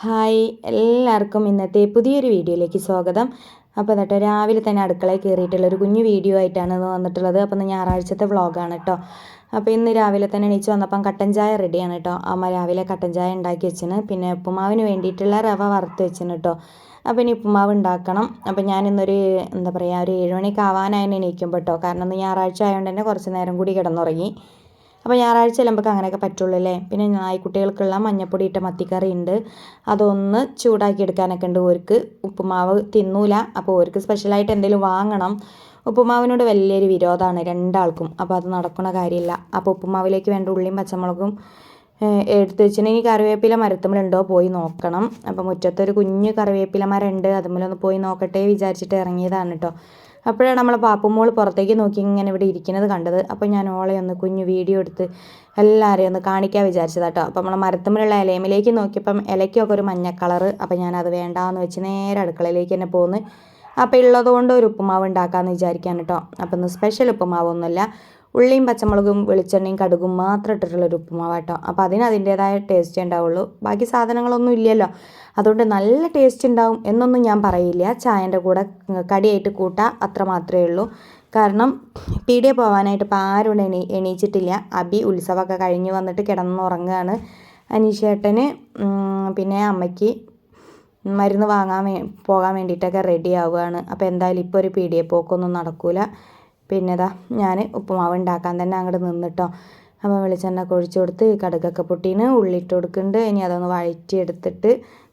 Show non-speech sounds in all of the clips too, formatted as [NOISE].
Hi എല്ലാവർക്കും ഇന്നത്തെ പുതിയൊരു വീഡിയോയിലേക്ക് സ്വാഗതം. അപ്പോൾ എന്നിട്ട് രാവിലെ തന്നെ അടുക്കളയിൽ കയറിയിട്ടുള്ള ഒരു കുഞ്ഞു വീഡിയോ ആയിട്ടാണ് ഇന്ന് വന്നിട്ടുള്ളത്. അപ്പോൾ ഞായറാഴ്ചത്തെ വ്ളോഗാണ് കേട്ടോ. അപ്പോൾ ഇന്ന് രാവിലെ തന്നെ എണീച്ച് വന്നപ്പം കട്ടൻ ചായ റെഡിയാണ് കേട്ടോ. അമ്മ രാവിലെ കട്ടൻ ചായ ഉണ്ടാക്കി വെച്ചിന്. പിന്നെ ഉപ്പുമാവിന് വേണ്ടിയിട്ടുള്ള റവ വറുത്ത് വെച്ചിന് കേട്ടോ. അപ്പോൾ ഇനി ഉപ്പുമാവ് ഉണ്ടാക്കണം. അപ്പോൾ ഞാനിന്നൊരു എന്താ പറയുക ഒരു ഏഴുമണിക്ക് ആവാനായിരുന്നു എണീക്കുമ്പോൾ കേട്ടോ. കാരണം ഇന്ന് ഞായറാഴ്ച ആയതുകൊണ്ട് തന്നെ കുറച്ച് നേരം കൂടി കിടന്നുറങ്ങി. അപ്പോൾ ഞായറാഴ്ച നമുക്ക് അങ്ങനെയൊക്കെ പറ്റുള്ളൂ അല്ലേ പിന്നെ നായ്ക്കുട്ടികൾക്കുള്ള മഞ്ഞപ്പൊടി ഇട്ട മത്തിക്കറി ഉണ്ട് അതൊന്ന് ചൂടാക്കി എടുക്കാനൊക്കെ ഉണ്ട് ഓർക്ക് ഉപ്പുമാവ് തിന്നൂല. അപ്പോൾ ഓർക്ക് സ്പെഷ്യലായിട്ട് എന്തെങ്കിലും വാങ്ങണം. ഉപ്പുമാവിനോട് വലിയൊരു വിരോധമാണ് രണ്ടാൾക്കും. അപ്പോൾ അത് നടക്കുന്ന കാര്യമില്ല അപ്പോൾ ഉപ്പുമാവിലേക്ക് വേണ്ട ഉള്ളിയും പച്ചമുളകും എടുത്ത് വെച്ചിട്ടുണ്ടെങ്കിൽ കറിവേപ്പില മരത്തുമ്പോഴുണ്ടോ പോയി നോക്കണം. അപ്പോൾ മുറ്റത്തൊരു കുഞ്ഞ് കറിവേപ്പില മരമുണ്ട് അതുമ്മലൊന്ന് പോയി നോക്കട്ടെ വിചാരിച്ചിട്ട് ഇറങ്ങിയതാണ് കേട്ടോ അപ്പോഴാണ് നമ്മളെ പാപ്പുമോൾ പുറത്തേക്ക് നോക്കി ഇങ്ങനെ ഇവിടെ ഇരിക്കുന്നത് കണ്ടത്. അപ്പോൾ ഞാൻ ഓളെ ഒന്ന് കുഞ്ഞു വീഡിയോ എടുത്ത് എല്ലാവരെയും ഒന്ന് കാണിക്കാൻ വിചാരിച്ചതാ കേട്ടോ അപ്പോൾ നമ്മളെ മരത്തുമ്പിലുള്ള ഇലയിലേക്ക് നോക്കിയപ്പം ഇലയ്ക്കൊക്കെ ഒരു മഞ്ഞ കളറ് അപ്പോൾ ഞാനത് വേണ്ടാന്ന് വെച്ച് നേരെ അടുക്കളയിലേക്ക് തന്നെ പോകുന്നു അപ്പോൾ ഉള്ളതുകൊണ്ട് ഒരു ഉപ്പുമാവ് ഉണ്ടാക്കാമെന്ന് വിചാരിക്കാൻ കേട്ടോ അപ്പോൾ ഇന്ന് സ്പെഷ്യൽ ഉപ്പുമാവൊന്നുമില്ല. ഉള്ളിയും പച്ചമുളകും വെളിച്ചെണ്ണയും കടുകും മാത്രം ഇട്ടിട്ടുള്ളൊരു ഉപ്പുമാവ് കേട്ടോ അപ്പോൾ അതിന് അതിന്റേതായ ടേസ്റ്റ് ഉണ്ടാവുള്ളൂ. ബാക്കി സാധനങ്ങളൊന്നും ഇല്ലല്ലോ. അതുകൊണ്ട് നല്ല ടേസ്റ്റ് ഉണ്ടാവും എന്നൊന്നും ഞാൻ പറയില്ല. ചായന്റെ കൂടെ കടിയായിട്ട് കൂട്ടാം. അത്ര മാത്രമേ ഉള്ളൂ. കാരണം പീടിയ പോകാനായിട്ട് ഇപ്പോൾ ആരും എണീ എണീച്ചിട്ടില്ല. അബി ഉത്സവമൊക്കെ കഴിഞ്ഞ് വന്നിട്ട് കിടന്നുറങ്ങുകയാണ് അനീഷേട്ടന് പിന്നെ അമ്മയ്ക്ക് മരുന്ന് വാങ്ങാൻ വേ പോകാൻ വേണ്ടിയിട്ടൊക്കെ റെഡി ആവുകയാണ്. അപ്പോൾ എന്തായാലും ഇപ്പോൾ ഒരു പീടിയ പോക്കൊന്നും നടക്കില്ല പിന്നെ ഇതാ ഞാൻ ഉപ്പുമാവ് ഉണ്ടാക്കാൻ തന്നെ അങ്ങോട്ട് നിന്നിട്ടോ. അപ്പോൾ വെളിച്ചെണ്ണ കൊഴിച്ച് കൊടുത്ത് കടുകൊക്കെ പൊട്ടീന് ഉള്ളിട്ട് കൊടുക്കുന്നുണ്ട് ഇനി അതൊന്ന് വഴറ്റിയെടുത്തിട്ട്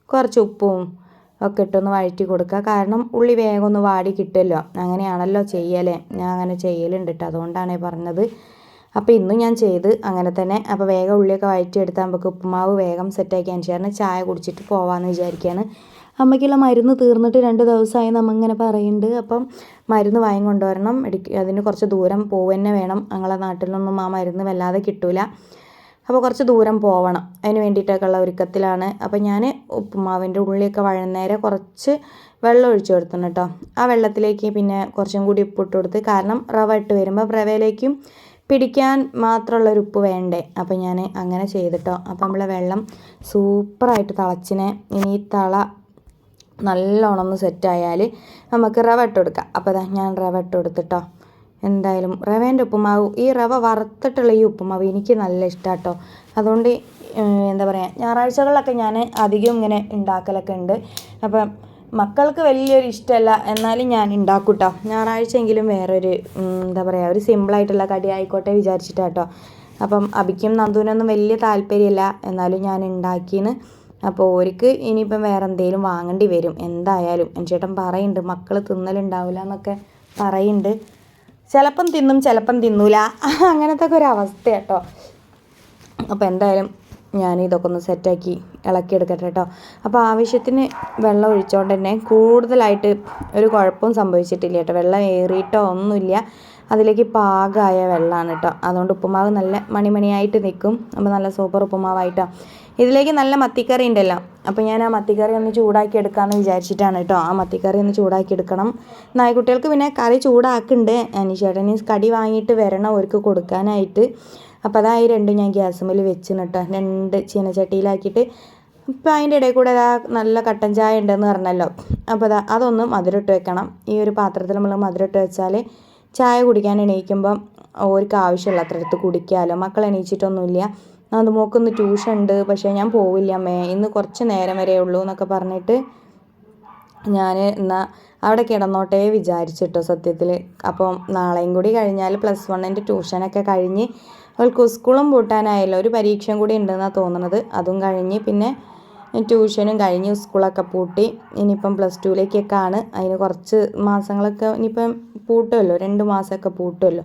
കുറച്ച് ഉപ്പും ഒക്കെ ഇട്ടൊന്ന് വഴറ്റി കൊടുക്കുക കാരണം ഉള്ളി വേഗം ഒന്ന് വാടി കിട്ടുമല്ലോ അങ്ങനെയാണല്ലോ ചെയ്യലേ. ഞാൻ അങ്ങനെ ചെയ്യലുണ്ട് കേട്ടോ അതുകൊണ്ടാണേ പറഞ്ഞത്. അപ്പോൾ ഇന്നും ഞാൻ ചെയ്ത് അങ്ങനെ തന്നെ. അപ്പോൾ വേഗം ഉള്ളിയൊക്കെ വഴറ്റിയെടുത്താൽ നമുക്ക് ഉപ്പുമാവ് വേഗം സെറ്റാക്കിയതിന് ശേഷം ചായ കുടിച്ചിട്ട് പോകാമെന്ന് വിചാരിക്കുകയാണ് അമ്മയ്ക്കുള്ള മരുന്ന് തീർന്നിട്ട് രണ്ട് ദിവസമായി നമ്മളിങ്ങനെ പറയുന്നുണ്ട്. അപ്പം മരുന്ന് വാങ്ങി കൊണ്ടുവരണം. അതിന് കുറച്ച് ദൂരം പോവുക വേണം. ഞങ്ങളെ നാട്ടിലൊന്നും ആ മരുന്ന് വല്ലാതെ കിട്ടൂല. അപ്പോൾ കുറച്ച് ദൂരം പോവണം. അതിന് വേണ്ടിയിട്ടൊക്കെയുള്ള ഒരുക്കത്തിലാണ്. അപ്പോൾ ഞാൻ ഉപ്പുമാവിന്റെ ഉള്ളിയൊക്കെ വഴന്നേരെ കുറച്ച് വെള്ളം ഒഴിച്ചു കൊടുക്കണം കേട്ടോ. ആ വെള്ളത്തിലേക്ക് പിന്നെ കുറച്ചും കൂടി ഉപ്പ് ഇട്ട് കൊടുത്ത് കാരണം റവ ഇട്ട് വരുമ്പോൾ റവയിലേക്കും പിടിക്കാൻ മാത്രമുള്ള ഒരു ഉപ്പ് വേണ്ടേ? അപ്പോൾ ഞാൻ അങ്ങനെ ചെയ്തിട്ടോ അപ്പോൾ നമ്മളെ വെള്ളം സൂപ്പറായിട്ട് തിളച്ചിനെ. ഇനി തള നല്ലോണം ഒന്ന് സെറ്റായാൽ നമുക്ക് റവ ഇട്ട് കൊടുക്കാം അപ്പോൾ ഞാൻ റവ ഇട്ട് കൊടുത്തിട്ടോ എന്തായാലും റവേന്റെ ഉപ്പുമാവ് ഈ റവ വറുത്തിട്ടുള്ള ഈ ഉപ്പുമാവ് എനിക്ക് നല്ല ഇഷ്ടമാണ് കേട്ടോ അതുകൊണ്ട് എന്താ പറയുക ഞായറാഴ്ചകളിലൊക്കെ ഞാൻ അധികം ഇങ്ങനെ ഉണ്ടാക്കലൊക്കെ ഉണ്ട് അപ്പം മക്കൾക്ക് വലിയൊരു ഇഷ്ടമല്ല എന്നാലും ഞാൻ ഉണ്ടാക്കും കേട്ടോ ഞായറാഴ്ചയെങ്കിലും വേറൊരു എന്താ പറയുക ഒരു സിമ്പിളായിട്ടുള്ള കടി ആയിക്കോട്ടെ വിചാരിച്ചിട്ടാട്ടോ. അപ്പം അബിക്കും നന്ദുവിനൊന്നും വലിയ താല്പര്യമില്ല എന്നാലും ഞാൻ ഉണ്ടാക്കിയെന്ന് അപ്പോൾ ഓർക്ക് ഇനിയിപ്പം വേറെ എന്തെങ്കിലും വാങ്ങേണ്ടി വരും. എന്തായാലും എന്റെ ചേട്ടൻ പറയുന്നുണ്ട് മക്കൾ തിന്നലുണ്ടാവില്ല എന്നൊക്കെ പറയുന്നുണ്ട് ചിലപ്പം തിന്നും ചിലപ്പം തിന്നൂല. [LAUGHS] അങ്ങനത്തെ ഒക്കെ ഒരു അവസ്ഥ കേട്ടോ അപ്പോൾ എന്തായാലും ഞാൻ ഇതൊക്കെ ഒന്ന് സെറ്റാക്കി ഇളക്കിയെടുക്കട്ടെ കേട്ടോ അപ്പോൾ ആവശ്യത്തിന് വെള്ളം ഒഴിച്ചുകൊണ്ട് തന്നെ കൂടുതലായിട്ട് ഒരു കുഴപ്പവും സംഭവിച്ചിട്ടില്ല കേട്ടോ വെള്ളം ഏറിയിട്ടോ ഒന്നുമില്ല. അതിലേക്ക് പാകമായ വെള്ളമാണ് കേട്ടോ അതുകൊണ്ട് ഉപ്പുമാവ് നല്ല മണിമണിയായിട്ട് നിൽക്കും അപ്പോൾ നല്ല സൂപ്പർ ഉപ്പുമാവായിട്ടോ. ഇതിലേക്ക് നല്ല മത്തിക്കറി ഉണ്ടല്ലോ. അപ്പോൾ ഞാൻ ആ മത്തിക്കറി ഒന്ന് ചൂടാക്കി എടുക്കാമെന്ന് വിചാരിച്ചിട്ടാണ് കേട്ടോ. ആ മത്തിക്കറി ഒന്ന് ചൂടാക്കി എടുക്കണം. നായ്ക്കുട്ടികൾക്ക് പിന്നെ കറി ചൂടാക്കുന്നുണ്ട്. അനീഷേട്ടന് കടി വാങ്ങിയിട്ട് വരണം അവർക്ക് കൊടുക്കാനായിട്ട്. അപ്പോൾ അതായി രണ്ടും ഞാൻ ഗ്യാസ് മേൽ വെച്ചിന് കേട്ടോ. രണ്ട് ചീനച്ചട്ടിയിലാക്കിയിട്ട്. ഇപ്പം അതിന്റെ ഇടയിൽ കൂടെ അതാ നല്ല കട്ടൻ ചായ ഉണ്ടെന്ന് പറഞ്ഞല്ലോ. അപ്പോൾ അതാ അതൊന്ന് മധുരമിട്ട് വെക്കണം. ഈ ഒരു പാത്രത്തിൽ നമ്മൾ മധുരമിട്ട് വെച്ചാൽ ചായ കുടിക്കാൻ എണീക്കുമ്പം ഓർക്ക് ആവശ്യമുള്ള അത്ര അടുത്ത് കുടിക്കാമല്ലോ മക്കൾ എണീച്ചിട്ടൊന്നുമില്ല അത് മോക്കൊന്ന് ട്യൂഷൻ ഉണ്ട് പക്ഷേ ഞാൻ പോവില്ല അമ്മേ ഇന്ന് കുറച്ച് നേരം വരെ ഉള്ളൂ എന്നൊക്കെ പറഞ്ഞിട്ട് ഞാൻ എന്നാൽ അവിടെ കിടന്നോട്ടേ വിചാരിച്ചിട്ടോ സത്യത്തിൽ അപ്പം നാളെയും കൂടി കഴിഞ്ഞാൽ പ്ലസ് വണ്ണിന്റെ ട്യൂഷനൊക്കെ കഴിഞ്ഞ് അവൾക്ക് സ്കൂളും പൂട്ടാനായല്ലോ ഒരു പരീക്ഷയും കൂടി ഉണ്ടെന്നാണ് തോന്നുന്നത് അതും കഴിഞ്ഞ് പിന്നെ ട്യൂഷനും കഴിഞ്ഞ് സ്കൂളൊക്കെ പൂട്ടി. ഇനിയിപ്പം പ്ലസ് ടുവിലേക്കൊക്കെ ആണ് അതിന് കുറച്ച് മാസങ്ങളൊക്കെ ഇനിയിപ്പം പൂട്ടുമല്ലോ രണ്ട് മാസമൊക്കെ പൂട്ടുമല്ലോ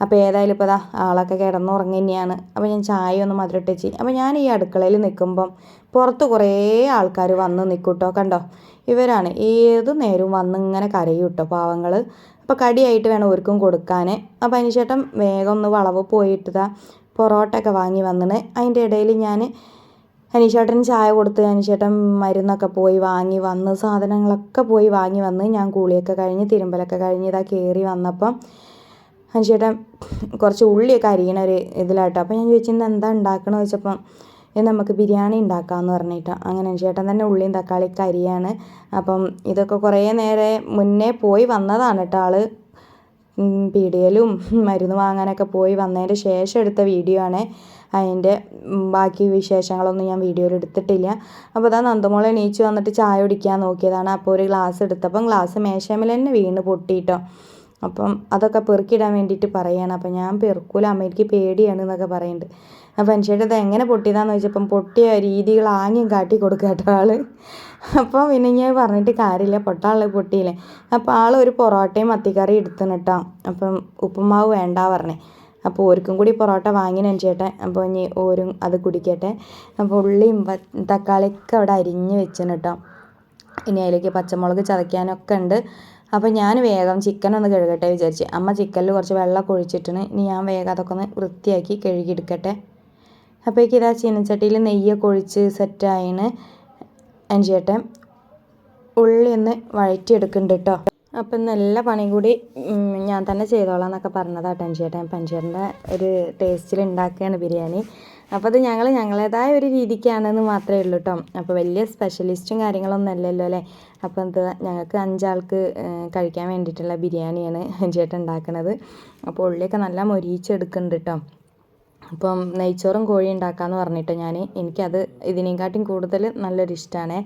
അപ്പോൾ ഏതായാലും ഇപ്പോൾ അതാ ആളൊക്കെ കിടന്നുറങ്ങി തന്നെയാണ്. അപ്പോൾ ഞാൻ ചായ ഒന്ന് മധുരട്ട് വെച്ച് അപ്പോൾ ഞാൻ ഈ അടുക്കളയിൽ നിൽക്കുമ്പം പുറത്ത് കുറേ ആൾക്കാർ വന്ന് നിൽക്കൂട്ടോ കണ്ടോ? ഇവരാണ് ഏത് നേരവും വന്ന് ഇങ്ങനെ കരയൂട്ടോ പാവങ്ങൾ അപ്പോൾ കടിയായിട്ട് വേണം ഒരുക്കും കൊടുക്കാൻ അപ്പോൾ അതിന് ശേഷം വേഗം ഒന്ന് വളവ് പോയിട്ടതാ പൊറോട്ട ഒക്കെ വാങ്ങി വന്നിന് അതിന്റെ ഇടയിൽ ഞാൻ അനീഷേട്ടന് ചായ കൊടുത്ത് അനീഷേട്ടൻ മരുന്നൊക്കെ പോയി വാങ്ങി വന്ന് സാധനങ്ങളൊക്കെ പോയി വാങ്ങി വന്ന് ഞാൻ കൂളിയൊക്കെ കഴിഞ്ഞ് തിരുമ്പലൊക്കെ കഴിഞ്ഞ് ഇതാ കയറി വന്നപ്പം അനുചേട്ടൻ കുറച്ച് ഉള്ളിയൊക്കെ അരിയണ ഒരു ഇതിലാട്ടോ. അപ്പോൾ ഞാൻ ചോദിച്ചിരുന്നത് എന്താ ഉണ്ടാക്കണമെന്ന് ചോദിച്ചപ്പം നമുക്ക് ബിരിയാണി ഉണ്ടാക്കാമെന്ന് പറഞ്ഞിട്ട്. അങ്ങനെ ചേട്ടൻ തന്നെ ഉള്ളിയും തക്കാളിയൊക്കെ അരിയാണ്. അപ്പം ഇതൊക്കെ കുറേ നേരെ മുന്നേ പോയി വന്നതാണ് കേട്ടോ ആൾ. പീടിയലും മരുന്ന് വാങ്ങാനൊക്കെ പോയി വന്നതിന്റെ ശേഷം എടുത്ത വീഡിയോ ആണ്. അതിന്റെ ബാക്കി വിശേഷങ്ങളൊന്നും ഞാൻ വീഡിയോയിൽ എടുത്തിട്ടില്ല. അപ്പോൾ അതാ നന്ദമോൾ എണീച്ച് വന്നിട്ട് ചായ കുടിക്കാൻ നോക്കിയതാണ്. അപ്പോൾ ഒരു ഗ്ലാസ് എടുത്തപ്പം ഗ്ലാസ് മേശമേൽ തന്നെ വീണ് പൊട്ടിയിട്ടോ അപ്പം അതൊക്കെ പെറുക്കിയിടാൻ വേണ്ടിയിട്ട് പറയുകയാണ് അപ്പം ഞാൻ പെറുക്കൂല അമ്മ എനിക്ക് പേടിയാണ് എന്നൊക്കെ പറയുന്നുണ്ട് അപ്പം അനുശ്ശേട്ടൻ ഇത് എങ്ങനെ പൊട്ടിയതാന്ന് ചോദിച്ചപ്പം പൊട്ടിയ രീതികൾ ആംഗ്യം കാട്ടി കൊടുക്കുക കേട്ടോ ആൾ അപ്പം പിന്നെ ഞാൻ പറഞ്ഞിട്ട് കാര്യമില്ല പൊട്ടാളെ പൊട്ടിയില്ലേ. അപ്പോൾ ആൾ ഒരു പൊറോട്ടയും മത്തിക്കറി എടുത്തുന് കേട്ടോ. അപ്പം ഉപ്പുമാവ് വേണ്ട പറഞ്ഞേ. അപ്പോൾ ഓർക്കും കൂടി പൊറോട്ട വാങ്ങി ചേട്ടൻ അപ്പോൾ ഇനി ഓരും അത് കുടിക്കട്ടെ. അപ്പോൾ ഉള്ളിയും തക്കാളിയൊക്കെ അവിടെ അരിഞ്ഞ് വെച്ചിന് കേട്ടോ. ഇനി അതിലേക്ക് പച്ചമുളക് ചതയ്ക്കാനൊക്കെ ഉണ്ട്. അപ്പോൾ ഞാൻ വേഗം ചിക്കൻ ഒന്ന് കഴുകട്ടെ വിചാരിച്ച്. അമ്മ ചിക്കനിൽ കുറച്ച് വെള്ളമൊക്കെ ഒഴിച്ചിട്ടാണ് ഇനി ഞാൻ വേഗം അതൊക്കെ ഒന്ന് വൃത്തിയാക്കി കഴുകിയെടുക്കട്ടെ. അപ്പോഴേക്ക് ഇതാ ചീനച്ചട്ടിയിൽ നെയ്യൊക്കെ ഒഴിച്ച് സെറ്റായിന് ചേട്ടൻ ഉള്ളി ഒന്ന് വഴറ്റിയെടുക്കുന്നുണ്ട് കേട്ടോ അപ്പം ഇന്ന് എല്ലാ പണിയും കൂടി ഞാൻ തന്നെ ചെയ്തോളാം എന്നൊക്കെ പറഞ്ഞതാണ് ചേട്ടൻ പഞ്ചേട്ടന്റെ ഒരു ടേസ്റ്റിൽ ഉണ്ടാക്കുകയാണ് ബിരിയാണി. അപ്പോൾ അത് ഞങ്ങൾ ഞങ്ങളേതായ ഒരു രീതിക്കാണെന്ന് മാത്രമേ ഉള്ളൂ കേട്ടോ അപ്പോൾ വലിയ സ്പെഷ്യലിസ്റ്റും കാര്യങ്ങളൊന്നും അല്ലല്ലോ അല്ലേ? അപ്പോൾ എന്താ ഞങ്ങൾക്ക് അഞ്ചാൾക്ക് കഴിക്കാൻ വേണ്ടിയിട്ടുള്ള ബിരിയാണിയാണ് ചേട്ടൻ ഉണ്ടാക്കുന്നത് അപ്പോൾ ഉള്ളിയൊക്കെ നല്ല മൊരിയിച്ചെടുക്കുന്നുണ്ട് കേട്ടോ അപ്പം നെയ്ച്ചോറും കോഴി ഉണ്ടാക്കാമെന്ന് പറഞ്ഞിട്ട് ഞാൻ എനിക്കത് ഇതിനെക്കാട്ടും കൂടുതൽ നല്ലൊരു ഇഷ്ടമാണ്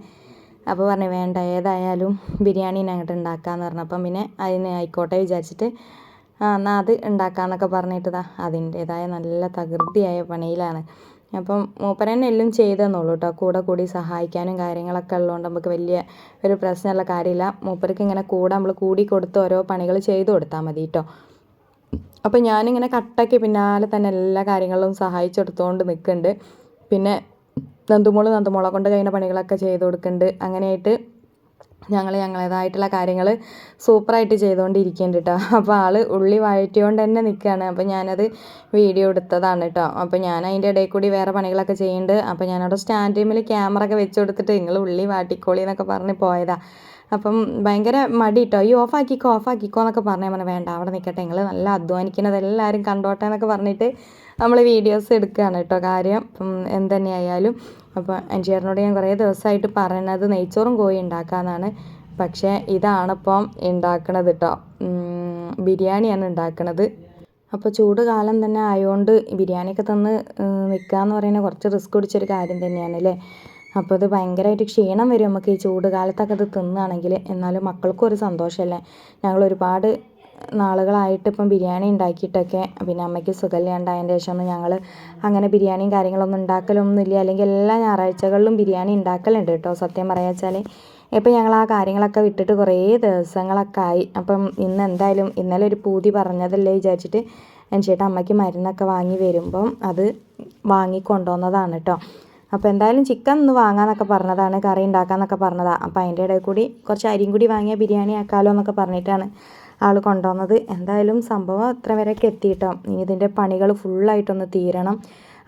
അപ്പോൾ പറഞ്ഞു വേണ്ട ഏതായാലും ബിരിയാണി ഞങ്ങൾക്ക് ഉണ്ടാക്കാമെന്ന് പറഞ്ഞപ്പം പിന്നെ അതിന് ആയിക്കോട്ടെ വിചാരിച്ചിട്ട് ആ എന്നാൽ അത് ഉണ്ടാക്കാമെന്നൊക്കെ പറഞ്ഞിട്ട് അതിന്റേതായ നല്ല തകൃതിയായ പണിയിലാണ്. അപ്പം മൂപ്പരന്നെ എല്ലാം ചെയ്തെന്നുള്ളൂ കേട്ടോ കൂടെ കൂടി സഹായിക്കാനും കാര്യങ്ങളൊക്കെ ഉള്ളതുകൊണ്ട് നമുക്ക് വലിയ ഒരു പ്രശ്നമുള്ള കാര്യമില്ല. മൂപ്പർക്ക് ഇങ്ങനെ കൂടെ നമ്മൾ കൂടി കൊടുത്ത് ഓരോ പണികൾ ചെയ്തു കൊടുത്താൽ മതി കേട്ടോ അപ്പം ഞാനിങ്ങനെ കട്ടയ്ക്ക് പിന്നാലെ തന്നെ എല്ലാ കാര്യങ്ങളും സഹായിച്ചെടുത്തുകൊണ്ട് നിൽക്കുന്നുണ്ട് പിന്നെ നന്ദുമോൾ നന്ദുമോളെ കൊണ്ട് കഴിയുന്ന പണികളൊക്കെ ചെയ്ത് കൊടുക്കുന്നുണ്ട് അങ്ങനെയായിട്ട് ഞങ്ങൾ ഞങ്ങളേതായിട്ടുള്ള കാര്യങ്ങൾ സൂപ്പറായിട്ട് ചെയ്തുകൊണ്ടിരിക്കുന്നുണ്ട് കേട്ടോ അപ്പോൾ ആൾ ഉള്ളി വഴറ്റിയോണ്ട് തന്നെ നിൽക്കുകയാണ് അപ്പോൾ ഞാനത് വീഡിയോ എടുത്തതാണ് കേട്ടോ അപ്പോൾ ഞാൻ അതിന്റെ ഇടയിൽ കൂടി വേറെ പണികളൊക്കെ ചെയ്യുന്നുണ്ട് അപ്പോൾ ഞാനവിടെ സ്റ്റാൻഡ് ക്യാമറ ഒക്കെ വെച്ച് കൊടുത്തിട്ട് നിങ്ങൾ ഉള്ളി വാട്ടിക്കോളി എന്നൊക്കെ പറഞ്ഞ് പോയതാണ് അപ്പം ഭയങ്കര മടി കേട്ടോ ഈ ഓഫ് ആക്കിക്കോ എന്നൊക്കെ പറഞ്ഞാൽ പറഞ്ഞു വേണ്ട അവിടെ നിൽക്കട്ടെ നിങ്ങൾ നല്ല അധ്വാനിക്കുന്നത് എല്ലാവരും കണ്ടോട്ടെ എന്നൊക്കെ പറഞ്ഞിട്ട് നമ്മൾ വീഡിയോസ് എടുക്കുകയാണ് കേട്ടോ കാര്യം. എന്തുതന്നെയായാലും അപ്പോൾ അഞ്ചേറിനോട് ഞാൻ കുറേ ദിവസമായിട്ട് പറയണത് നെയ്ച്ചോറും കോഴി ഉണ്ടാക്കാമെന്നാണ് പക്ഷേ ഇതാണിപ്പം ഉണ്ടാക്കണത് കേട്ടോ ബിരിയാണിയാണ് ഉണ്ടാക്കണത്. അപ്പോൾ ചൂട് കാലം തന്നെ ആയതുകൊണ്ട് ബിരിയാണിയൊക്കെ തന്ന് നിൽക്കുക എന്ന് പറയുന്നത് കുറച്ച് റിസ്ക് പിടിച്ചൊരു കാര്യം തന്നെയാണ് അല്ലേ അപ്പോൾ ഇത് ഭയങ്കരമായിട്ട് ക്ഷീണം വരും. നമുക്ക് ഈ ചൂട് കാലത്തൊക്കെ ഇത് തിന്നുകയാണെങ്കിൽ എന്നാലും മക്കൾക്കും ഒരു സന്തോഷമല്ലേ ഞങ്ങൾ ഒരുപാട് നാളുകളായിട്ട് ഇപ്പം ബിരിയാണി ഉണ്ടാക്കിയിട്ടൊക്കെ. പിന്നെ അമ്മയ്ക്ക് സുഖമില്ലാണ്ടായതിന്റെ ശേഷമൊന്നും ഞങ്ങൾ അങ്ങനെ ബിരിയാണിയും കാര്യങ്ങളൊന്നും ഉണ്ടാക്കലൊന്നുമില്ല. അല്ലെങ്കിൽ എല്ലാ ഞായറാഴ്ചകളിലും ബിരിയാണി ഉണ്ടാക്കലുണ്ട് കേട്ടോ. സത്യം പറയാച്ചാൽ ഇപ്പം ഞങ്ങൾ ആ കാര്യങ്ങളൊക്കെ വിട്ടിട്ട് കുറേ ദിവസങ്ങളൊക്കെ ആയി. അപ്പം ഇന്ന് എന്തായാലും ഇന്നലെ ഒരു പൂതി പറഞ്ഞതല്ലേ വിചാരിച്ചിട്ട് ചേട്ടാ അമ്മയ്ക്ക് മരുന്നൊക്കെ വാങ്ങി വരുമ്പം അത് വാങ്ങി കൊണ്ടുവന്നതാണ് കേട്ടോ. അപ്പോൾ എന്തായാലും ചിക്കൻ ഒന്ന് വാങ്ങാമെന്നൊക്കെ പറഞ്ഞതാണ്. കറി ഉണ്ടാക്കാമെന്നൊക്കെ പറഞ്ഞതാണ് അപ്പോൾ അതിന്റെ ഇടയിൽ കൂടി കുറച്ച് അരിയും കൂടി വാങ്ങിയാൽ ബിരിയാണി ആക്കാമല്ലോ എന്നൊക്കെ പറഞ്ഞിട്ടാണ്. ആൾ കൊണ്ടുവന്നത്. എന്തായാലും സംഭവം അത്ര വരെയൊക്കെ എത്തിയിട്ടോ. ഇനി ഇതിന്റെ പണികൾ ഫുള്ളായിട്ടൊന്ന് തീരണം.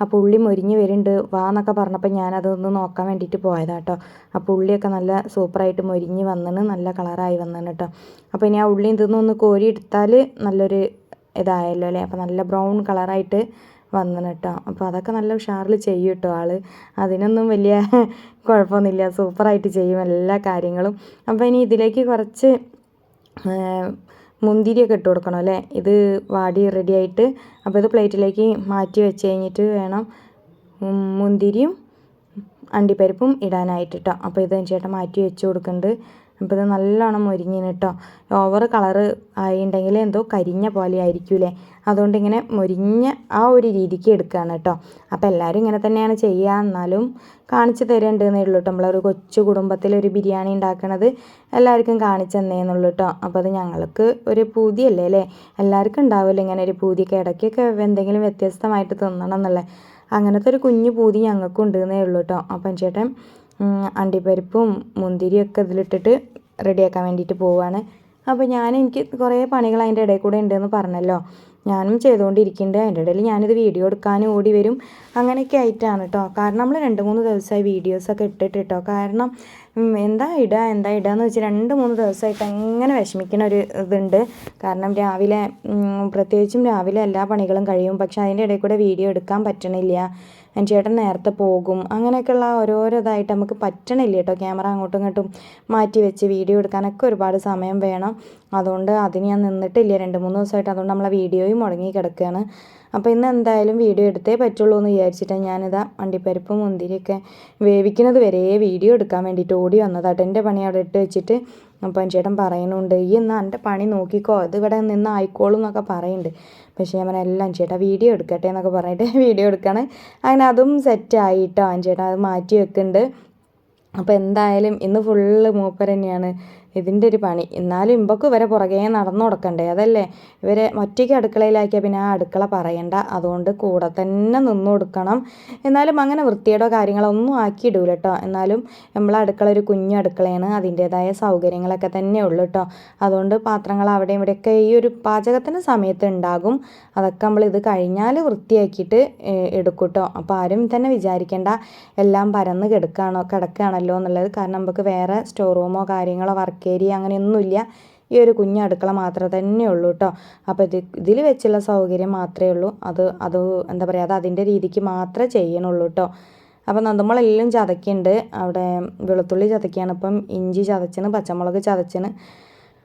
അപ്പോൾ ഉള്ളി മൊരിഞ്ഞ് വരുന്നുണ്ട്. വാ എന്നൊക്കെ പറഞ്ഞപ്പോൾ ഞാനതൊന്ന് നോക്കാൻ വേണ്ടിയിട്ട് പോയതാണ് കേട്ടോ അപ്പോൾ ഉള്ളിയൊക്കെ നല്ല സൂപ്പറായിട്ട് മൊരിഞ്ഞ് വന്നിന് നല്ല കളറായി വന്നിന് കേട്ടോ അപ്പോൾ ഇനി ആ ഉള്ളി ഇതൊന്നൊന്ന് കോരി എടുത്താൽ നല്ലൊരു ഇതായല്ലോ അല്ലേ? അപ്പോൾ നല്ല ബ്രൗൺ കളറായിട്ട് വന്നിന് കേട്ടോ അപ്പോൾ അതൊക്കെ നല്ല ഉഷാറിൽ ചെയ്യും കേട്ടോ ആൾ അതിനൊന്നും വലിയ കുഴപ്പമൊന്നുമില്ല. സൂപ്പറായിട്ട് ചെയ്യും എല്ലാ കാര്യങ്ങളും. അപ്പോൾ ഇനി ഇതിലേക്ക് കുറച്ച് മുന്തിരിയൊക്കെ ഇട്ട് കൊടുക്കണം അല്ലേ? ഇത് വാടി റെഡി ആയിട്ട് അപ്പോൾ ഇത് പ്ലേറ്റിലേക്ക് മാറ്റി വെച്ച് കഴിഞ്ഞിട്ട് വേണം മുന്തിരിയും അണ്ടിപ്പരിപ്പും ഇടാനായിട്ട് കേട്ടോ അപ്പോൾ ഇത് ചേട്ടൻ മാറ്റി വെച്ച് കൊടുക്കുന്നുണ്ട്. അപ്പോൾ ഇത് നല്ലോണം മൊരിഞ്ഞിന് കേട്ടോ ഓവർ കളറ് ആയിട്ടുണ്ടെങ്കിൽ എന്തോ കരിഞ്ഞ പോലെ ആയിരിക്കൂലേ? അതുകൊണ്ട് ഇങ്ങനെ മുരിഞ്ഞ ആ ഒരു രീതിക്ക് എടുക്കുകയാണ് കേട്ടോ അപ്പോൾ എല്ലാവരും ഇങ്ങനെ തന്നെയാണ് ചെയ്യുക എന്നാലും കാണിച്ചു തരേണ്ടതെന്നേ ഉള്ളൂ കേട്ടോ നമ്മളൊരു കൊച്ചു കുടുംബത്തിൽ ഒരു ബിരിയാണി ഉണ്ടാക്കണത് എല്ലാവർക്കും കാണിച്ചു തന്നേന്നുള്ളൂ കേട്ടോ അപ്പോൾ അത് ഞങ്ങൾക്ക് ഒരു പൂതിയല്ലേ അല്ലേ? എല്ലാവർക്കും ഉണ്ടാവില്ല ഇങ്ങനെ ഒരു പൂതിയൊക്കെ. ഇടയ്ക്കൊക്കെ എന്തെങ്കിലും വ്യത്യസ്തമായിട്ട് തിന്നണം എന്നല്ലേ അങ്ങനത്തെ ഒരു കുഞ്ഞു പൂതി ഞങ്ങൾക്കും ഉണ്ടെന്നേ ഉള്ളൂ കേട്ടോ അപ്പം ചേട്ടൻ അണ്ടിപ്പരിപ്പും മുന്തിരിയൊക്കെ ഇതിലിട്ടിട്ട് റെഡിയാക്കാൻ വേണ്ടിയിട്ട് പോവുകയാണ് അപ്പോൾ ഞാൻ എനിക്ക് കുറേ പണികൾ അതിന്റെ ഇടയിൽ കൂടെ ഉണ്ടെന്ന് പറഞ്ഞല്ലോ. ഞാനും ചെയ്തുകൊണ്ടിരിക്കുന്നുണ്ട്. അതിന്റെ ഇടയിൽ ഞാനിത് വീഡിയോ എടുക്കാനും ഓടി വരും. അങ്ങനെയൊക്കെ ആയിട്ടാണ് കേട്ടോ കാരണം നമ്മൾ രണ്ട് മൂന്ന് ദിവസമായി വീഡിയോസൊക്കെ ഇട്ടിട്ട് കേട്ടോ കാരണം എന്താ ഇടുക എന്താ ഇടുക എന്ന് വെച്ചാൽ രണ്ട് മൂന്ന് ദിവസമായിട്ട് അങ്ങനെ വിഷമിക്കുന്ന ഒരു ഇതുണ്ട്. കാരണം രാവിലെ പ്രത്യേകിച്ചും രാവിലെ എല്ലാ പണികളും കഴിയും. പക്ഷെ അതിന്റെ ഇടയിൽ കൂടെ വീഡിയോ എടുക്കാൻ പറ്റണില്ല. എന്റെ ചേട്ടൻ നേരത്തെ പോകും. അങ്ങനെയൊക്കെയുള്ള ഓരോരോ ഇതായിട്ട് നമുക്ക് പറ്റണില്ല കേട്ടോ. ക്യാമറ അങ്ങോട്ടും ഇങ്ങോട്ടും മാറ്റി വെച്ച് വീഡിയോ എടുക്കാനൊക്കെ ഒരുപാട് സമയം വേണം. അതുകൊണ്ട് അതിന് ഞാൻ നിന്നിട്ടില്ല. രണ്ട് മൂന്ന് ദിവസമായിട്ട് അതുകൊണ്ട് നമ്മളെ വീഡിയോയും മുടങ്ങി കിടക്കുകയാണ്. അപ്പോൾ ഇന്ന് എന്തായാലും വീഡിയോ എടുത്തേ പറ്റുള്ളൂ എന്ന് വിചാരിച്ചിട്ട് ഞാനിതാ വണ്ടിപ്പരിപ്പ് മുന്തിരിയൊക്കെ വേവിക്കുന്നത് വരെ വീഡിയോ എടുക്കാൻ വേണ്ടിയിട്ട് ഓടി വന്നതാട്ടോ എന്റെ പണി അവിടെ ഇട്ട് വെച്ചിട്ട് അപ്പം ചേട്ടൻ പറയുന്നുണ്ട് ഈ എന്നാൽ എന്റെ പണി നോക്കിക്കോ. അത് ഇവിടെ നിന്ന് ആയിക്കോളും എന്നൊക്കെ പറയുന്നുണ്ട്. പക്ഷേ ഞാൻ എല്ലാം ചേട്ടാ വീഡിയോ എടുക്കട്ടെ എന്നൊക്കെ പറഞ്ഞിട്ട് [LAUGHS] വീഡിയോ എടുക്കുകയാണ് അങ്ങനെ അതും സെറ്റായിട്ടോ ചേട്ടാ അത് മാറ്റി വെക്കുന്നുണ്ട് അപ്പോൾ എന്തായാലും ഇന്ന് ഫുള്ള് മൂപ്പർ തന്നെയാണ് ഇതിന്റെ ഒരു പണി. എന്നാലും ഇമ്പക്ക് ഇവരെ പുറകെ നടന്നു കൊടുക്കണ്ടേ? അതല്ലേ? ഇവരെ ഒറ്റയ്ക്ക് അടുക്കളയിലാക്കിയാൽ പിന്നെ ആ അടുക്കള പറയണ്ട. അതുകൊണ്ട് കൂടെ തന്നെ നിന്നു കൊടുക്കണം. എന്നാലും അങ്ങനെ വൃത്തിയേടോ കാര്യങ്ങളോ ഒന്നും ആക്കിയിടൂല കേട്ടോ എന്നാലും നമ്മളെ അടുക്കള ഒരു കുഞ്ഞു അടുക്കളയാണ്. അതിന്റേതായ സൗകര്യങ്ങളൊക്കെ തന്നെ ഉള്ളു കേട്ടോ അതുകൊണ്ട് പാത്രങ്ങൾ അവിടെ ഇവിടെയൊക്കെ ഈ ഒരു പാചകത്തിന്റെ സമയത്ത് ഉണ്ടാകും. അതൊക്കെ നമ്മൾ ഇത് കഴിഞ്ഞാൽ വൃത്തിയാക്കിയിട്ട് എടുക്കും കേട്ടോ അപ്പോൾ ആരും തന്നെ വിചാരിക്കേണ്ട. എല്ലാം പരന്ന് കിടക്കുകയാണോ കിടക്കുകയാണല്ലോ എന്നുള്ളത്. കാരണം നമുക്ക് വേറെ സ്റ്റോർ റൂമോ കാര്യങ്ങളോ വർക്ക് ഏരിയ അങ്ങനെയൊന്നുമില്ല. ഈ ഒരു കുഞ്ഞ അടുക്കള മാത്രമേ തന്നെ ഉള്ളൂ കേട്ടോ അപ്പോൾ ഇത് ഇതിൽ വെച്ചുള്ള സൗകര്യം മാത്രമേ ഉള്ളൂ. അത് അത് എന്താ പറയുക അത് അതിന്റെ രീതിക്ക് മാത്രമേ ചെയ്യണുള്ളൂ കേട്ടോ അപ്പോൾ നമ്മളെല്ലാം ചതക്കുന്നുണ്ട് അവിടെ വെളുത്തുള്ളി ചതക്കുകയാണ് ഇപ്പം ഇഞ്ചി ചതച്ചിന് പച്ചമുളക് ചതച്ചിന്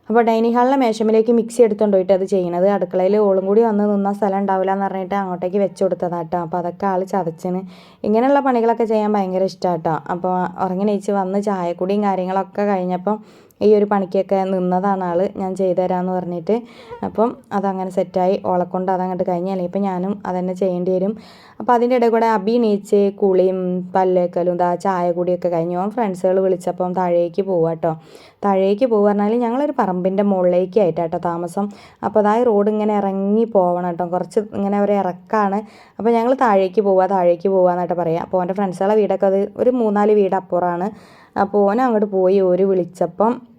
അപ്പോൾ ഡൈനിങ് ഹാളിലെ മേശമിലേക്ക് മിക്സി എടുത്തുകൊണ്ട് പോയിട്ട് അത് ചെയ്യണത്. അടുക്കളയിൽ ഓളും കൂടി വന്ന് നിന്ന സ്ഥലം ഉണ്ടാവില്ല എന്ന് പറഞ്ഞിട്ട് അങ്ങോട്ടേക്ക് വെച്ച് കൊടുത്തതാട്ടോ അപ്പോൾ അതൊക്കെ ആൾ ചതച്ചിന് ഇങ്ങനെയുള്ള പണികളൊക്കെ ചെയ്യാൻ ഭയങ്കര ഇഷ്ടമാട്ടോ അപ്പോൾ ഉറങ്ങി നയിച്ച് വന്ന് ചായക്കുടിയും കാര്യങ്ങളൊക്കെ കഴിഞ്ഞപ്പം ഈ ഒരു പണിക്കൊക്കെ നിന്നതാണ് ആൾ ഞാൻ ചെയ്തുതരാമെന്ന് പറഞ്ഞിട്ട്. അപ്പം അതങ്ങനെ സെറ്റായി. ഓളക്കൊണ്ട് അതങ്ങോട്ട് കഴിഞ്ഞാലേ ഇപ്പം ഞാനും അതന്നെ ചെയ്യേണ്ടി വരും. അപ്പോൾ അതിന്റെ ഇടയിൽ കൂടെ അബി നീച്ച് കുളിയും പല്ലേക്കലും ഇതാ ചായ കൂടിയൊക്കെ കഴിഞ്ഞു അവൻ ഫ്രണ്ട്സുകൾ വിളിച്ചപ്പം താഴേക്ക് പോവുക കേട്ടോ താഴേക്ക് പോകുക പറഞ്ഞാൽ ഞങ്ങളൊരു പറമ്പിന്റെ മുകളിലേക്ക് ആയിട്ടാട്ടോ താമസം. അപ്പോൾ അതായത് റോഡ് ഇങ്ങനെ ഇറങ്ങി പോകണം കേട്ടോ കുറച്ച് ഇങ്ങനെ ഒരു ഇറക്കാണ്. അപ്പോൾ ഞങ്ങൾ താഴേക്ക് പോവുക താഴേക്ക് പോവുക എന്നിട്ട് പറയാം. അപ്പോൾ അവന്റെ ഫ്രണ്ട്സുകളെ വീടൊക്കെ അത് ഒരു മൂന്നാൽ വീട് അപ്പുറമാണ്. അപ്പോൾ ഓൻ അങ്ങോട്ട് പോയി. ഒരു വിളിച്ചപ്പം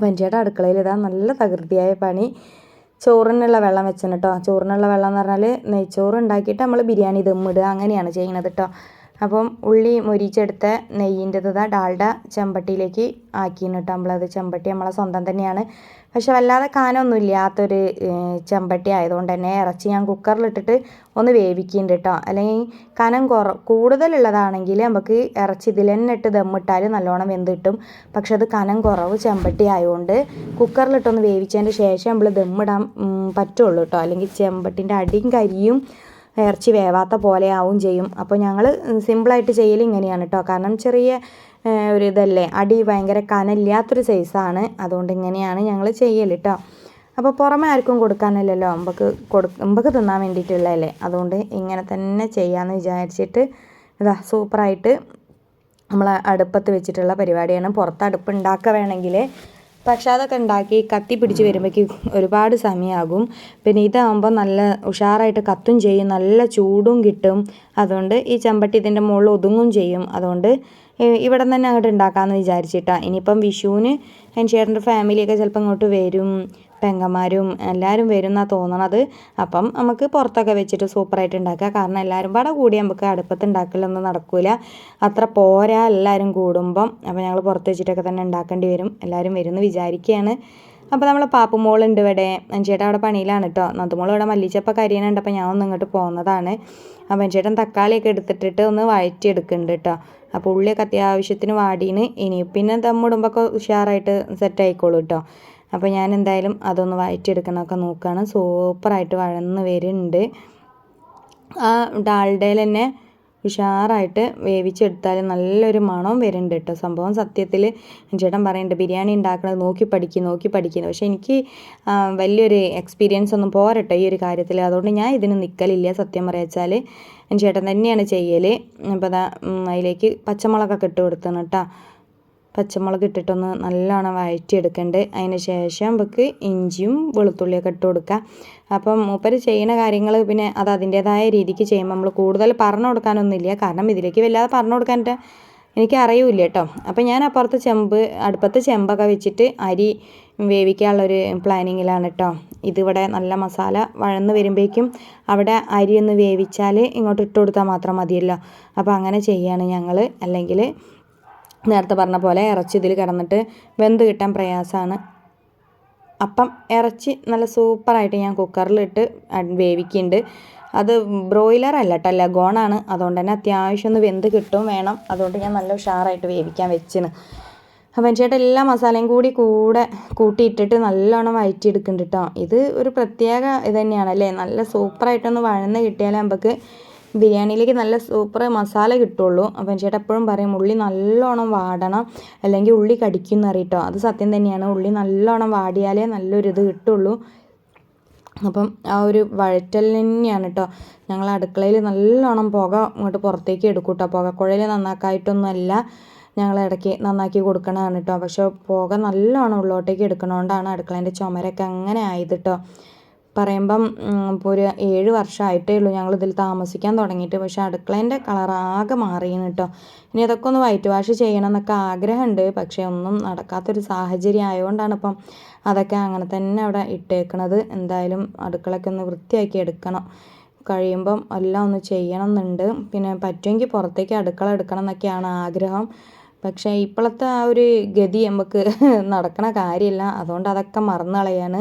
പഞ്ചേട്ട അടുക്കളയിൽ ഇതാ നല്ല തകൃതിയായ പണി. ചോറിനുള്ള വെള്ളം വെച്ചന് കേട്ടോ ചോറിനുള്ള വെള്ളം എന്ന് പറഞ്ഞാൽ നെയ്ച്ചോറ് ഉണ്ടാക്കിയിട്ട് നമ്മൾ ബിരിയാണി ദമ്മിടുക അങ്ങനെയാണ് ചെയ്യുന്നത് കേട്ടോ അപ്പം ഉള്ളി മൊരിച്ചെടുത്ത നെയ്യിന്റെതാ ഡാൽഡ ചെമ്പട്ടിയിലേക്ക് ആക്കിയിരുന്നു കേട്ടോ. നമ്മളത് ചെമ്പട്ടി നമ്മളെ സ്വന്തം തന്നെയാണ്. പക്ഷെ വല്ലാതെ കാനൊന്നും ഇല്ലാത്തൊരു ചെമ്പട്ടി ആയതുകൊണ്ട് തന്നെ ഇറച്ചി ഞാൻ കുക്കറിലിട്ടിട്ട് ഒന്ന് വേവിക്കുന്നുണ്ട് കേട്ടോ. അല്ലെങ്കിൽ കനം കുറ കൂടുതലുള്ളതാണെങ്കിൽ നമുക്ക് ഇറച്ചി ഇതിൽ തന്നെ ഇട്ട് ദമ്മിട്ടാൽ നല്ലോണം വെന്ത് കിട്ടും. പക്ഷെ അത് കനം കുറവ് ചെമ്പട്ടി ആയതുകൊണ്ട് കുക്കറിലിട്ടൊന്ന് വേവിച്ചതിന്റെ ശേഷം നമ്മൾ ദമ്മിടാൻ പറ്റുള്ളൂ കേട്ടോ. അല്ലെങ്കിൽ ചെമ്പട്ടിന്റെ അടിയും കരിയും ഇറച്ചി വേവാത്ത പോലെ ആവും ചെയ്യും. അപ്പോൾ ഞങ്ങൾ സിമ്പിളായിട്ട് ചെയ്യൽ ഇങ്ങനെയാണ് കേട്ടോ കാരണം ചെറിയ ഒരു ഇതല്ലേ അടി ഭയങ്കര കനല്ലാത്തൊരു സൈസാണ്. അതുകൊണ്ട് ഇങ്ങനെയാണ് ഞങ്ങൾ ചെയ്യൽ കേട്ടോ അപ്പോൾ പുറമെ ആർക്കും കൊടുക്കാനല്ലല്ലോ. നമുക്ക് കൊടു നമുക്ക് തിന്നാൻ വേണ്ടിയിട്ടുള്ളതല്ലേ. അതുകൊണ്ട് ഇങ്ങനെ തന്നെ ചെയ്യാമെന്ന് വിചാരിച്ചിട്ട് ഇതാ സൂപ്പറായിട്ട് നമ്മൾ അടുപ്പത്ത് വെച്ചിട്ടുള്ള പരിപാടിയാണ്. പുറത്ത് അടുപ്പ് ഉണ്ടാക്കുക വേണമെങ്കിൽ പക്ഷെ അതൊക്കെ ഉണ്ടാക്കി കത്തി പിടിച്ച് വരുമ്പോഴേക്ക് ഒരുപാട് സമയമാകും. പിന്നെ ഇതാകുമ്പോൾ നല്ല ഉഷാറായിട്ട് കത്തും ചെയ്യും. നല്ല ചൂടും കിട്ടും. അതുകൊണ്ട് ഈ ചമ്പട്ടി ഇതിന്റെ മുകളിൽ ഒതുങ്ങും ചെയ്യും. അതുകൊണ്ട് ഇവിടെ തന്നെ അങ്ങോട്ട് ഉണ്ടാക്കാമെന്ന് വിചാരിച്ചിട്ടാണ് ഇനിയിപ്പം വിഷുവിന് എന്റെ ചേട്ടന്റെ ഫാമിലിയൊക്കെ ചിലപ്പോൾ ഇങ്ങോട്ട് വരും. പെങ്ങന്മാരും എല്ലാവരും വരുന്നാണ് തോന്നണത്. അപ്പം നമുക്ക് പുറത്തൊക്കെ വെച്ചിട്ട് സൂപ്പറായിട്ട് ഉണ്ടാക്കുക. കാരണം എല്ലാവരും പാടെ കൂടി നമുക്ക് അടുപ്പത്ത് ഉണ്ടാക്കലൊന്നും നടക്കില്ല അത്ര പോരാ എല്ലാവരും കൂടുമ്പം. അപ്പോൾ ഞങ്ങൾ പുറത്ത് വെച്ചിട്ടൊക്കെ തന്നെ ഉണ്ടാക്കേണ്ടി വരും. എല്ലാവരും വരുമെന്ന് വിചാരിക്കുകയാണ് അപ്പോൾ നമ്മൾ പാപ്പുമോളുണ്ട് ഇവിടെ. ചേട്ടൻ അവിടെ പണിയിലാണ് കേട്ടോ നന്ദുമോൾ ഇവിടെ മല്ലിച്ചപ്പ കരിയനുണ്ട് അപ്പോൾ ഞാൻ ഒന്ന് ഇങ്ങോട്ട് പോകുന്നതാണ് അപ്പം അഞ്ചേട്ടൻ തക്കാളിയൊക്കെ എടുത്തിട്ടിട്ട് ഒന്ന് വഴറ്റി എടുക്കുന്നുണ്ട് കേട്ടോ അപ്പോൾ ഉള്ളിയൊക്കെ അത്യാവശ്യത്തിന് വാടീന്. ഇനി പിന്നെ ദമ്മിടുമ്പോൾ ഉഷാറായിട്ട് സെറ്റ് ആയിക്കോളൂ കേട്ടോ അപ്പോൾ ഞാൻ എന്തായാലും അതൊന്ന് വഴറ്റിയെടുക്കണമൊക്കെ നോക്കുകയാണ്. സൂപ്പറായിട്ട് വഴന്ന് വരുന്നുണ്ട്. ആ ഡാൽഡയിൽ തന്നെ ഉഷാറായിട്ട് വേവിച്ചെടുത്താൽ നല്ലൊരു മണവും വരുന്നുണ്ട് കേട്ടോ. സംഭവം സത്യത്തിൽ ചേട്ടൻ പറയുന്നുണ്ട് ബിരിയാണി ഉണ്ടാക്കുന്നത് നോക്കി പഠിക്കും നോക്കി പഠിക്കുന്നു പക്ഷേ എനിക്ക് വലിയൊരു എക്സ്പീരിയൻസ് ഒന്നും പോരട്ടെ ഈ ഒരു കാര്യത്തിൽ. അതുകൊണ്ട് ഞാൻ ഇതിന് നിൽക്കലില്ല സത്യം പറയാച്ചാൽ ചേട്ടൻ തന്നെയാണ് ചെയ്യൽ അപ്പോൾ അതാ അതിലേക്ക് പച്ചമുളകൊക്കെ ഇട്ട് കൊടുത്തണം കേട്ടോ. പച്ചമുളക് ഇട്ടിട്ടൊന്ന് നല്ലോണം വഴറ്റിയെടുക്കണ്ട്. അതിന് ശേഷം നമുക്ക് ഇഞ്ചിയും വെളുത്തുള്ളിയൊക്കെ ഇട്ട് കൊടുക്കുക അപ്പം മൂപ്പര് ചെയ്യുന്ന കാര്യങ്ങൾ പിന്നെ അത് അതിന്റേതായ രീതിക്ക് ചെയ്യുമ്പോൾ നമ്മൾ കൂടുതൽ പറഞ്ഞു കൊടുക്കാനൊന്നുമില്ല. കാരണം ഇതിലേക്ക് വല്ലാതെ പറഞ്ഞു കൊടുക്കാനിട്ട് എനിക്ക് അറിയില്ല കേട്ടോ. അപ്പം ഞാൻ അപ്പുറത്ത് ചെമ്പ് അടുപ്പത്ത് ചെമ്പൊക്കെ വെച്ചിട്ട് അരി വേവിക്കാനുള്ളൊരു പ്ലാനിങ്ങിലാണ് കേട്ടോ. ഇതിവിടെ നല്ല മസാല വഴന്ന് വരുമ്പോഴേക്കും അവിടെ അരി ഒന്ന് വേവിച്ചാൽ ഇങ്ങോട്ട് ഇട്ട് കൊടുത്താൽ മാത്രം മതിയല്ലോ. അപ്പോൾ അങ്ങനെ ചെയ്യാണ് ഞങ്ങൾ. അല്ലെങ്കിൽ നേരത്തെ പറഞ്ഞ പോലെ ഇറച്ചി ഇതിൽ കിടന്നിട്ട് വെന്ത് കിട്ടാൻ പ്രയാസമാണ്. അപ്പം ഇറച്ചി നല്ല സൂപ്പറായിട്ട് ഞാൻ കുക്കറിലിട്ട് വേവിക്കുന്നുണ്ട്. അത് ബ്രോയിലർ അല്ല കേട്ടോ ലഗോണാണ്. അതുകൊണ്ട് തന്നെ അത്യാവശ്യം ഒന്ന് വെന്ത് കിട്ടും വേണം. അതുകൊണ്ട് ഞാൻ നല്ല ഉഷാറായിട്ട് വേവിക്കാൻ വെച്ചിന്. അപ്പം ചേട്ടൻ എല്ലാ മസാലയും കൂടി കൂടെ കൂട്ടിയിട്ടിട്ട് നല്ലോണം വഴറ്റിയെടുക്കുന്നുണ്ട് കേട്ടോ. ഇത് ഒരു പ്രത്യേക ഇത് തന്നെയാണ് അല്ലേ നല്ല സൂപ്പറായിട്ടൊന്ന് വഴന്ന് കിട്ടിയാലേ നമുക്ക് ബിരിയാണിയിലേക്ക് നല്ല സൂപ്പർ മസാല കിട്ടുള്ളൂ. അപ്പം ചേട്ടൻ എപ്പോഴും പറയും ഉള്ളി നല്ലോണം വാടണം അല്ലെങ്കിൽ ഉള്ളി കടിക്കുന്ന അറിയട്ടോ. അത് സത്യം തന്നെയാണ്. ഉള്ളി നല്ലോണം വാടിയാലേ നല്ലൊരു ഇത് കിട്ടുള്ളൂ. അപ്പം ആ ഒരു വഴറ്റൽ തന്നെയാണ് കേട്ടോ ഞങ്ങൾ അടുക്കളയിൽ നല്ലോണം പുക ഇങ്ങോട്ട് പുറത്തേക്ക് എടുക്കും കേട്ടോ പുകക്കുഴൽ നന്നാക്കായിട്ടൊന്നുമല്ല. ഞങ്ങൾ ഇടയ്ക്ക് നന്നാക്കി കൊടുക്കണതാണ് കേട്ടോ പക്ഷേ പുക നല്ലോണം ഉള്ളോട്ടേക്ക് എടുക്കണോണ്ടാണ് അടുക്കളേന്റെ ചുമരൊക്കെ അങ്ങനെ ആയത് കേട്ടോ പറയുമ്പം ഇപ്പോൾ ഒരു ഏഴ് വർഷമായിട്ടേ ഉള്ളൂ ഞങ്ങൾ ഇതിൽ താമസിക്കാൻ തുടങ്ങിയിട്ട്. പക്ഷേ അടുക്കളേന്റെ കളർ ആകെ മാറിയെന്ന് കേട്ടോ ഇനി അതൊക്കെ ഒന്ന് വൈറ്റ് വാഷ് ചെയ്യണം എന്നൊക്കെ ആഗ്രഹമുണ്ട് പക്ഷേ ഒന്നും നടക്കാത്തൊരു സാഹചര്യം ആയതുകൊണ്ടാണ് ഇപ്പം അതൊക്കെ അങ്ങനെ തന്നെ അവിടെ ഇട്ടേക്കണത്. എന്തായാലും അടുക്കളയൊക്കെ ഒന്ന് വൃത്തിയാക്കി എടുക്കണം. കഴിയുമ്പം എല്ലാം ഒന്ന് ചെയ്യണം എന്നുണ്ട് പിന്നെ പറ്റുമെങ്കിൽ പുറത്തേക്ക് അടുക്കള എടുക്കണം എന്നൊക്കെയാണ് ആഗ്രഹം. പക്ഷേ ഇപ്പോഴത്തെ ആ ഒരു ഗതി നമുക്ക് നടക്കണ കാര്യമില്ല അതുകൊണ്ട് അതൊക്കെ മറന്നു കളയാണ്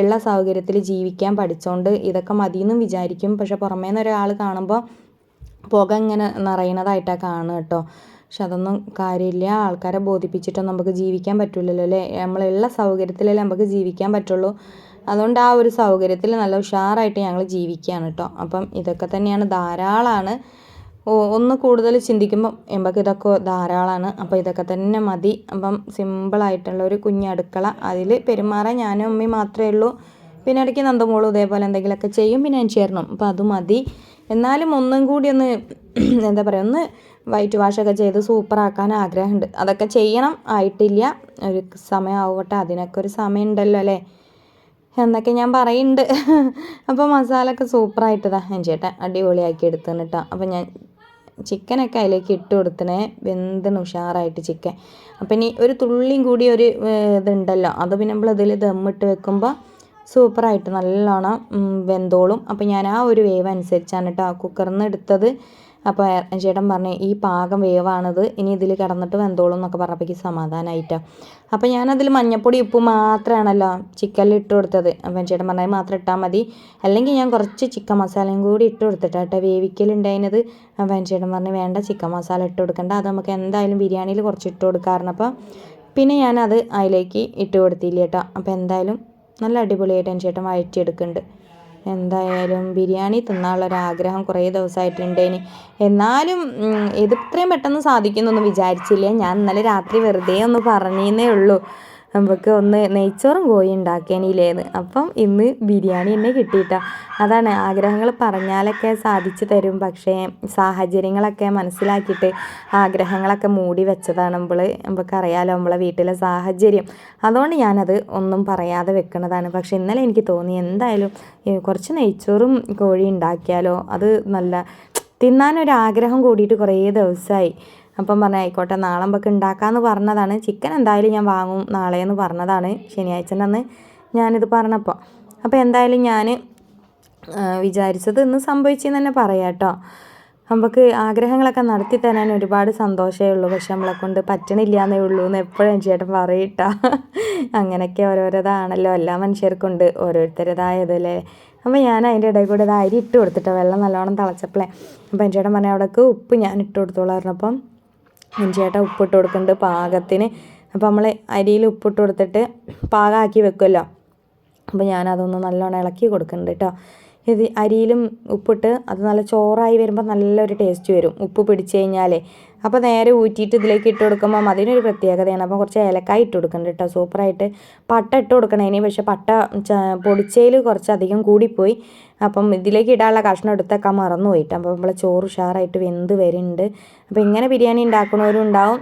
ഉള്ള സൗകര്യത്തിൽ ജീവിക്കാൻ പഠിച്ചുകൊണ്ട് ഇതൊക്കെ മതിയെന്നും വിചാരിക്കും. പക്ഷെ പുറമേ നിന്ന് ഒരാൾ കാണുമ്പോൾ പുക ഇങ്ങനെ നിറയണതായിട്ടാണ് കാണുക കേട്ടോ. പക്ഷെ അതൊന്നും കാര്യമില്ല. ആൾക്കാരെ ബോധിപ്പിച്ചിട്ടൊന്നും നമുക്ക് ജീവിക്കാൻ പറ്റില്ലല്ലോ അല്ലേ? നമ്മളുള്ള സൗകര്യത്തിലല്ലേ നമുക്ക് ജീവിക്കാൻ പറ്റുള്ളൂ. അതുകൊണ്ട് ആ ഒരു സൗകര്യത്തിൽ നല്ല ഉഷാറായിട്ട് ഞങ്ങൾ ജീവിക്കുകയാണ് കേട്ടോ. അപ്പം ഇതൊക്കെ തന്നെയാണ് ധാരാളമാണ് ഒന്ന് കൂടുതൽ ചിന്തിക്കുമ്പം നമുക്ക് ഇതൊക്കെ ധാരാളമാണ് അപ്പോൾ ഇതൊക്കെ തന്നെ മതി. അപ്പം സിമ്പിളായിട്ടുള്ള ഒരു കുഞ്ഞടുക്കള അതിൽ പെരുമാറാൻ ഞാനും അമ്മയും മാത്രമേ ഉള്ളൂ. പിന്നെ ഇടയ്ക്ക് നന്ദമോളും ഇതേപോലെ എന്തെങ്കിലുമൊക്കെ ചെയ്യും പിന്നെ ഞാൻ ചേരണം അപ്പോൾ അത് മതി. എന്നാലും ഒന്നും കൂടി ഒന്ന് [CLEARS THROAT] എന്താ പറയുക ഒന്ന് വൈറ്റ് വാഷൊക്കെ ചെയ്ത് സൂപ്പറാക്കാൻ ആഗ്രഹമുണ്ട്. അതൊക്കെ ചെയ്യണം ആയിട്ടില്ല. ഒരു സമയമാവട്ടെ അതിനൊക്കെ ഒരു സമയമുണ്ടല്ലോ അല്ലേ? എന്നൊക്കെ ഞാൻ പറയുന്നുണ്ട്. [LAUGHS] അപ്പോൾ മസാല ഒക്കെ സൂപ്പറായിട്ടതാ ഞാൻ അടിപൊളിയാക്കി എടുത്തു കേട്ടോ. അപ്പോൾ ഞാൻ ചിക്കനൊക്കെ അതിലേക്ക് ഇട്ട് കൊടുത്തണേ വെന്തിന് ഉഷാറായിട്ട് ചിക്കൻ. അപ്പം ഇനി ഒരു തുള്ളിയും കൂടി ഒരു ഇതുണ്ടല്ലോ. അത് പിന്നെ നമ്മൾ ഇതിൽ ദമ്മിട്ട് വെക്കുമ്പോൾ സൂപ്പറായിട്ട് നല്ലോണം വെന്തോളും. അപ്പം ഞാൻ ആ ഒരു വേവ് അനുസരിച്ചാണ് കേട്ടോ കുക്കറിൽ നിന്ന് എടുത്തത്. അപ്പോൾ ചേട്ടൻ പറഞ്ഞു ഈ പാകം വേവാണത് ഇനി ഇതിൽ കിടന്നിട്ട് വെന്തോളും എന്നൊക്കെ പറഞ്ഞപ്പോൾ സമാധാനമായിട്ട് അപ്പോൾ ഞാനതിൽ മഞ്ഞപ്പൊടി ഉപ്പ് മാത്രമാണല്ലോ ചിക്കനിൽ ഇട്ട് കൊടുത്തത്. അപ്പം ചേട്ടൻ പറഞ്ഞത് മാത്രം ഇട്ടാൽ മതി. അല്ലെങ്കിൽ ഞാൻ കുറച്ച് ചിക്കൻ മസാലയും കൂടി ഇട്ട് കൊടുത്തിട്ടാട്ടോ വേവിക്കലുണ്ടായിരുന്നത്. അപ്പം ചേട്ടൻ പറഞ്ഞു വേണ്ട ചിക്കൻ മസാല ഇട്ട് കൊടുക്കണ്ട. അത് നമുക്ക് എന്തായാലും ബിരിയാണിയിൽ കുറച്ച് ഇട്ട് കൊടുക്കാറുണ്ട്. അപ്പോൾ പിന്നെ ഞാനത് അതിലേക്ക് ഇട്ട് കൊടുത്തില്ല കേട്ടോ. അപ്പോൾ എന്തായാലും നല്ല അടിപൊളിയായിട്ട് ചേട്ടൻ വഴറ്റിയെടുക്കുന്നുണ്ട്. എന്തായാലും ബിരിയാണി തിന്നാനുള്ളൊരാഗ്രഹം കുറേ ദിവസമായിട്ടുണ്ടേനി എന്നാലും ഇത് ഇത്രയും പെട്ടെന്ന് സാധിക്കുമെന്നൊന്നും വിചാരിച്ചില്ല. ഞാൻ ഇന്നലെ രാത്രി വെറുതെ ഒന്ന് പറഞ്ഞേ ഉള്ളൂ. നമുക്ക് ഒന്ന് നെയ്ച്ചോറും കോഴി ഉണ്ടാക്കിയനില്ലേന്ന് അപ്പം ഇന്ന് ബിരിയാണി എന്നെ കിട്ടിയിട്ട. അതാണ് ആഗ്രഹങ്ങൾ പറഞ്ഞാലൊക്കെ സാധിച്ചു തരും. പക്ഷേ സാഹചര്യങ്ങളൊക്കെ മനസ്സിലാക്കിയിട്ട് ആഗ്രഹങ്ങളൊക്കെ മൂടി വെച്ചതാണ് നമ്മൾ നമുക്കറിയാലോ നമ്മളെ വീട്ടിലെ സാഹചര്യം. അതുകൊണ്ട് ഞാനത് ഒന്നും പറയാതെ വെക്കുന്നതാണ് പക്ഷേ ഇന്നലെ എനിക്ക് തോന്നി എന്തായാലും കുറച്ച് നെയ്ച്ചോറും കോഴി ഉണ്ടാക്കിയാലോ അത് നല്ല തിന്നാനൊരാഗ്രഹം കൂടിയിട്ട് കുറേ ദിവസമായി അപ്പം പറഞ്ഞ ആയിക്കോട്ടെ നാളെ നമുക്ക് ഉണ്ടാക്കാമെന്ന് പറഞ്ഞതാണ്. ചിക്കൻ എന്തായാലും ഞാൻ വാങ്ങും നാളെയെന്ന് പറഞ്ഞതാണ് ശനിയാഴ്ചന്റെ അന്ന് ഞാനിത് പറഞ്ഞപ്പോൾ. അപ്പോൾ എന്തായാലും ഞാൻ വിചാരിച്ചത് ഇന്ന് സംഭവിച്ചെന്ന് തന്നെ പറയാം കേട്ടോ. നമുക്ക് ആഗ്രഹങ്ങളൊക്കെ നടത്തി തരാൻ ഒരുപാട് സന്തോഷമേ ഉള്ളൂ. പക്ഷെ നമ്മളെ കൊണ്ട് പറ്റണില്ല എന്നേ ഉള്ളൂ എന്ന് എപ്പോഴും ചേട്ടൻ പറയട്ടാ. അങ്ങനെയൊക്കെ ഓരോരോതാണല്ലോ. എല്ലാ മനുഷ്യർക്കുണ്ട് ഓരോരുത്തരുതായതല്ലേ അപ്പോൾ ഞാൻ അതിന്റെ ഇടയിൽ കൂടെ അരി ഇട്ട് കൊടുത്തിട്ടോ വെള്ളം നല്ലോണം തിളച്ചപ്പോഴേ അപ്പം ചേട്ടൻ പറഞ്ഞ അവിടേക്ക് ഉപ്പ് ഞാൻ ഇട്ട് കൊടുത്തോളാം പറഞ്ഞപ്പം ഇഞ്ചിയേട്ട ഉപ്പിട്ട് കൊടുക്കുന്നുണ്ട് പാകത്തിന്. അപ്പോൾ നമ്മൾ അരിയിൽ ഉപ്പിട്ട് കൊടുത്തിട്ട് പാകമാക്കി വെക്കുമല്ലോ അപ്പോൾ ഞാനതൊന്ന് നല്ലോണം ഇളക്കി കൊടുക്കുന്നുണ്ട് കേട്ടോ. ഇത് അരിയിലും ഉപ്പിട്ട് അത് നല്ല ചോറായി വരുമ്പോൾ നല്ലൊരു ടേസ്റ്റ് വരും ഉപ്പ് പിടിച്ച് കഴിഞ്ഞാലേ. അപ്പോൾ നേരെ ഊറ്റിയിട്ട് ഇതിലേക്ക് ഇട്ട് കൊടുക്കുമ്പം അതിനൊരു പ്രത്യേകതയാണ്. അപ്പോൾ കുറച്ച് ഏലക്കായ ഇട്ട് കൊടുക്കുന്നുണ്ട് കേട്ടോ. സൂപ്പറായിട്ട്. പട്ട ഇട്ട് കൊടുക്കണേ ഇനി. പക്ഷേ പട്ട പൊടിച്ചതിൽ കുറച്ചധികം കൂടിപ്പോയി. അപ്പം ഇതിലേക്ക് ഇടാനുള്ള കഷ്ണം എടുത്തേക്കാൻ മറന്നു പോയിട്ട്. അപ്പോൾ നമ്മൾ ചോറ് ഉഷാറായിട്ട് വെന്ത് വരുന്നുണ്ട് അപ്പോൾ ഇങ്ങനെ ബിരിയാണി ഉണ്ടാക്കുന്നവരും ഉണ്ടാവും